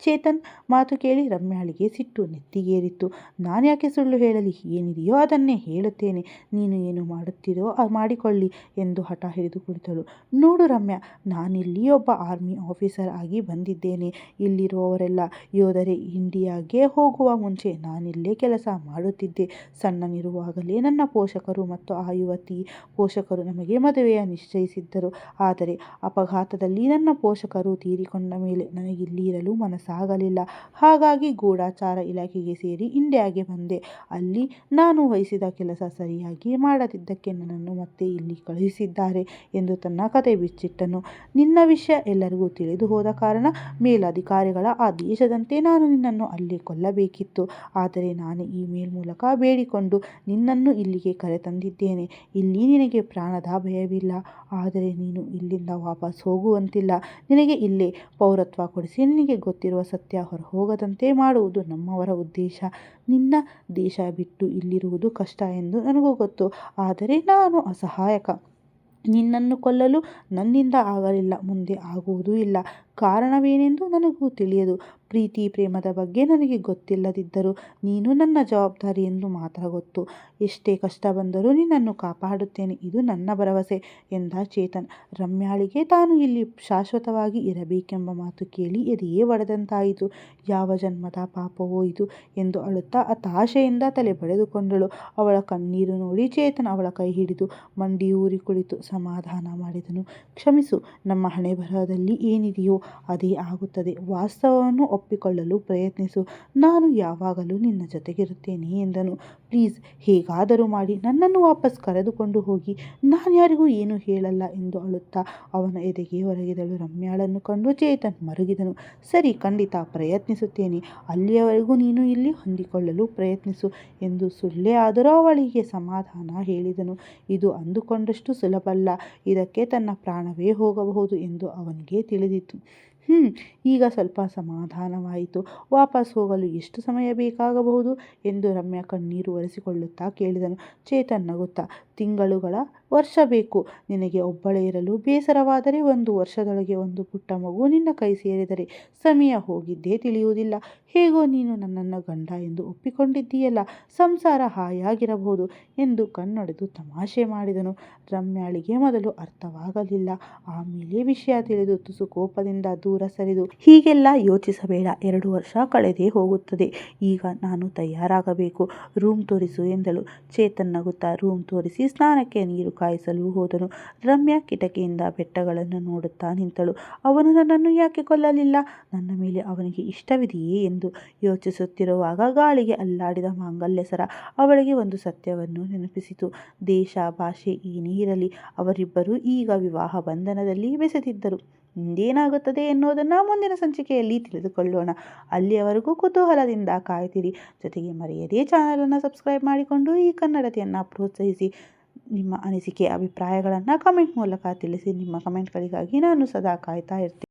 ಚೇತನ್ ಮಾತು ಕೇಳಿ ರಮ್ಯಾಳಿಗೆ ಸಿಟ್ಟು ನೆತ್ತಿಗೇರಿತ್ತು ನಾನು ಯಾಕೆ ಸುಳ್ಳು ಹೇಳಲಿ? ಏನಿದೆಯೋ ಅದನ್ನೇ ಹೇಳುತ್ತೇನೆ. ನೀನು ಏನು ಮಾಡುತ್ತೀರೋ ಮಾಡಿಕೊಳ್ಳಿ ಎಂದು ಹಠ ಹಿಡಿದು ಕುಳಿತಳು. ನೋಡು ರಮ್ಯಾ, ನಾನಿಲ್ಲಿ ಒಬ್ಬ ಆರ್ಮಿ ಆಫೀಸರ್ ಆಗಿ ಬಂದಿದ್ದೇನೆ. ಇಲ್ಲಿರುವವರೆಲ್ಲ ಯೋಧರೆ, ಇಂಡಿಯಾಗೆ ಹೋಗುವ ಮುಂಚೆ ನಾನಿಲ್ಲೇ ಕೆಲಸ ಮಾಡುತ್ತಿದ್ದೆ. ಸಣ್ಣನಿರುವಾಗಲೇ ನನ್ನ ಪೋಷಕರು ಮತ್ತು ಆ ಯುವತಿ ಪೋಷಕರು ನಮಗೆ ಮದುವೆಯ ನಿಶ್ಚಯಿಸಿದ್ದರು. ಆದರೆ ಅಪಘಾತದಲ್ಲಿ ನನ್ನ ಪೋಷಕರು ತೀರಿಕೊಂಡ ಮೇಲೆ ನನಗಿಲ್ಲಿ ಇರಲು ಮನಸ್ಸು ಸಾಗಲಿಲ್ಲ ಹಾಗಾಗಿ ಗೂಢಾಚಾರ ಇಲಾಖೆಗೆ ಸೇರಿ ಇಂಡಿಯಾಗೆ ಬಂದೆ. ಅಲ್ಲಿ ನಾನು ವಹಿಸಿದ ಕೆಲಸ ಸರಿಯಾಗಿ ಮಾಡದಿದ್ದಕ್ಕೆ ನನ್ನನ್ನು ಮತ್ತೆ ಇಲ್ಲಿ ಕಳುಹಿಸಿದ್ದಾರೆ ಎಂದು ತನ್ನ ಕತೆ ಬಿಚ್ಚಿಟ್ಟನು. ನಿನ್ನ ವಿಷಯ ಎಲ್ಲರಿಗೂ ತಿಳಿದು ಹೋದ ಕಾರಣ ಮೇಲಧಿಕಾರಿಗಳ ಆದೇಶದಂತೆ ನಾನು ನಿನ್ನನ್ನು ಅಲ್ಲಿ ಕೊಲ್ಲಬೇಕಿತ್ತು. ಆದರೆ ನಾನು ಈ ಮೇಲ್ ಮೂಲಕ ಬೇಡಿಕೊಂಡು ನಿನ್ನನ್ನು ಇಲ್ಲಿಗೆ ಕರೆತಂದಿದ್ದೇನೆ. ಇಲ್ಲಿ ನಿನಗೆ ಪ್ರಾಣದ ಭಯವಿಲ್ಲ. ಆದರೆ ನೀನು ಇಲ್ಲಿಂದ ವಾಪಸ್ ಹೋಗುವಂತಿಲ್ಲ. ನಿನಗೆ ಇಲ್ಲೇ ಪೌರತ್ವ ಕೊಡಿಸಿ ನಿನಗೆ ಗೊತ್ತಿರುವ ಸತ್ಯ ಹೊರ ಹೋಗದಂತೆ ಮಾಡುವುದು ನಮ್ಮವರ ಉದ್ದೇಶ. ನಿನ್ನ ದೇಶ ಬಿಟ್ಟು ಇಲ್ಲಿರುವುದು ಕಷ್ಟ ಎಂದು ನನಗೂ ಗೊತ್ತು. ಆದರೆ ನಾನು ಅಸಹಾಯಕ. ನಿನ್ನನ್ನು ಕೊಲ್ಲಲು ನನ್ನಿಂದ ಆಗಲಿಲ್ಲ. ಮುಂದೆ ಆಗುವುದೂ ಇಲ್ಲ. ಕಾರಣವೇನೆಂದು ನನಗೂ ತಿಳಿಯದು. ಪ್ರೀತಿ ಪ್ರೇಮದ ಬಗ್ಗೆ ನನಗೆ ಗೊತ್ತಿಲ್ಲದಿದ್ದರೂ ನೀನು ನನ್ನ ಜವಾಬ್ದಾರಿ ಎಂದು ಮಾತ್ರ ಗೊತ್ತು. ಎಷ್ಟೇ ಕಷ್ಟ ಬಂದರೂ ನಿನ್ನನ್ನು ಕಾಪಾಡುತ್ತೇನೆ, ಇದು ನನ್ನ ಭರವಸೆ, ಎಂದ ಚೇತನ್. ರಮ್ಯಾಳಿಗೆ ತಾನು ಇಲ್ಲಿ ಶಾಶ್ವತವಾಗಿ ಇರಬೇಕೆಂಬ ಮಾತು ಕೇಳಿ ಎದೆಯೇ ಒಡೆದಂತಾಯಿತು. ಯಾವ ಜನ್ಮದ ಪಾಪವೋ ಇದು ಎಂದು ಅಳುತ್ತಾ ಹತಾಶೆಯಿಂದ ತಲೆ ಬಡೆದುಕೊಂಡಳು. ಅವಳ ಕಣ್ಣೀರು ನೋಡಿ ಚೇತನ್ ಅವಳ ಕೈ ಹಿಡಿದು ಮಂಡಿಯೂರಿ ಕುಳಿತು ಸಮಾಧಾನ ಮಾಡಿದನು. ಕ್ಷಮಿಸು, ನಮ್ಮ ಹಣೆ ಬರಹದಲ್ಲಿ ಏನಿದೆಯೋ ಅದೇ ಆಗುತ್ತದೆ. ವಾಸ್ತವವನ್ನು ಒಪ್ಪಿಕೊಳ್ಳಲು ಪ್ರಯತ್ನಿಸು. ನಾನು ಯಾವಾಗಲೂ ನಿನ್ನ ಜೊತೆಗಿರುತ್ತೇನೆ ಎಂದನು. ಪ್ಲೀಸ್ ಹೇಗಾದರೂ ಮಾಡಿ ನನ್ನನ್ನು ವಾಪಸ್ ಕರೆದುಕೊಂಡು ಹೋಗಿ. ನಾನು ಯಾರಿಗೂ ಏನೂ ಹೇಳಲ್ಲ ಎಂದು ಅಳುತ್ತಾ ಅವನ ಎದೆಗೆ ಹೊರಗಿದಳು ರಮ್ಯಾಳನ್ನು ಕಂಡು ಚೇತನ್ ಮರುಗಿದನು. ಸರಿ, ಖಂಡಿತ ಪ್ರಯತ್ನಿಸುತ್ತೇನೆ. ಅಲ್ಲಿಯವರೆಗೂ ನೀನು ಇಲ್ಲಿ ಹೊಂದಿಕೊಳ್ಳಲು ಪ್ರಯತ್ನಿಸು ಎಂದು ಸುಳ್ಳೇ ಆದರೂ ಅವಳಿಗೆ ಸಮಾಧಾನ ಹೇಳಿದನು. ಇದು ಅಂದುಕೊಂಡಷ್ಟು ಸುಲಭಲ್ಲ. ಇದಕ್ಕೆ ತನ್ನ ಪ್ರಾಣವೇ ಹೋಗಬಹುದು ಎಂದು ಅವನಿಗೆ ತಿಳಿದಿತ್ತು. ಹ್ಞೂ ಈಗ ಸ್ವಲ್ಪ ಸಮಾಧಾನವಾಯಿತು. ವಾಪಸ್ ಹೋಗಲು ಎಷ್ಟು ಸಮಯ ಬೇಕಾಗಬಹುದು? ಎಂದು ರಮ್ಯಾ ಕಣ್ಣೀರು ಒರೆಸಿಕೊಳ್ಳುತ್ತಾ ಕೇಳಿದನು. ಚೇತನ್ ನಗುತ್ತಾ, ತಿಂಗಳುಗಳ ವರ್ಷ ಬೇಕು. ನಿನಗೆ ಒಬ್ಬಳೇ ಇರಲು ಬೇಸರವಾದರೆ ಒಂದು ವರ್ಷದೊಳಗೆ ಒಂದು ಪುಟ್ಟ ಮಗು ನಿನ್ನ ಕೈ ಸೇರಿದರೆ. ಸಮಯ ಹೋಗಿದ್ದೇ ತಿಳಿಯುವುದಿಲ್ಲ. ಹೇಗೋ ನೀನು ನನ್ನನ್ನು ಗಂಡ ಎಂದು ಒಪ್ಪಿಕೊಂಡಿದ್ದೀಯಲ್ಲ. ಸಂಸಾರ ಹಾಯಾಗಿರಬಹುದು ಎಂದು ಕಣ್ಣೊಡೆದು ತಮಾಷೆ ಮಾಡಿದನು. ರಮ್ಯಾಳಿಗೆ ಮೊದಲು ಅರ್ಥವಾಗಲಿಲ್ಲ. ಆಮೇಲೆ ವಿಷಯ ತಿಳಿದು ತುಸು ಕೋಪದಿಂದ ದೂರ ಸರಿದು. ಹೀಗೆಲ್ಲ ಯೋಚಿಸಬೇಡ. ಎರಡು ವರ್ಷ ಕಳೆದೇ ಹೋಗುತ್ತದೆ. ಈಗ ನಾನು ತಯಾರಾಗಬೇಕು. ರೂಮ್ ತೋರಿಸು ಎಂದಳು. ಚೇತನ್ ನಗುತ್ತಾ ರೂಮ್ ತೋರಿಸಿ ಸ್ನಾನಕ್ಕೆ ನೀರು ಕಾಯಿಸಲು ಹೋದನು. ರಮ್ಯಾ ಕಿಟಕಿಯಿಂದ ಬೆಟ್ಟಗಳನ್ನು ನೋಡುತ್ತಾ ನಿಂತಳು. ಅವನು ನನ್ನನ್ನು ಯಾಕೆ ಕೊಲ್ಲಲಿಲ್ಲ? ನನ್ನ ಮೇಲೆ ಅವನಿಗೆ ಇಷ್ಟವಿದೆಯೇ ಎಂದು ಯೋಚಿಸುತ್ತಿರುವಾಗ ಗಾಳಿಗೆ ಅಲ್ಲಾಡಿದ ಮಾಂಗಲ್ಯ ಸರ ಅವಳಿಗೆ ಒಂದು ಸತ್ಯವನ್ನು ನೆನಪಿಸಿತು. ದೇಶ, ಭಾಷೆ ಏನೇ ಇರಲಿ, ಅವರಿಬ್ಬರು ಈಗ ವಿವಾಹ ಬಂಧನದಲ್ಲಿ ಬೆಸೆದಿದ್ದರು. ಮುಂದೇನಾಗುತ್ತದೆ ಎನ್ನುವುದನ್ನು ಮುಂದಿನ ಸಂಚಿಕೆಯಲ್ಲಿ ತಿಳಿದುಕೊಳ್ಳೋಣ. ಅಲ್ಲಿಯವರೆಗೂ ಕುತೂಹಲದಿಂದ ಕಾಯ್ತೀರಿ. ಜೊತೆಗೆ ಮರೆಯದೇ ಚಾನಲನ್ನು ಸಬ್ಸ್ಕ್ರೈಬ್ ಮಾಡಿಕೊಂಡು ಈ ಕನ್ನಡತೆಯನ್ನು ಪ್ರೋತ್ಸಾಹಿಸಿ. ನಿಮ್ಮ ಅನಿಸಿಕೆ, ಅಭಿಪ್ರಾಯಗಳನ್ನು ಕಮೆಂಟ್ ಮೂಲಕ ತಿಳಿಸಿ. ನಿಮ್ಮ ಕಮೆಂಟ್ಗಳಿಗಾಗಿ ನಾನು ಸದಾ ಕಾಯ್ತಾ ಇರ್ತೀನಿ.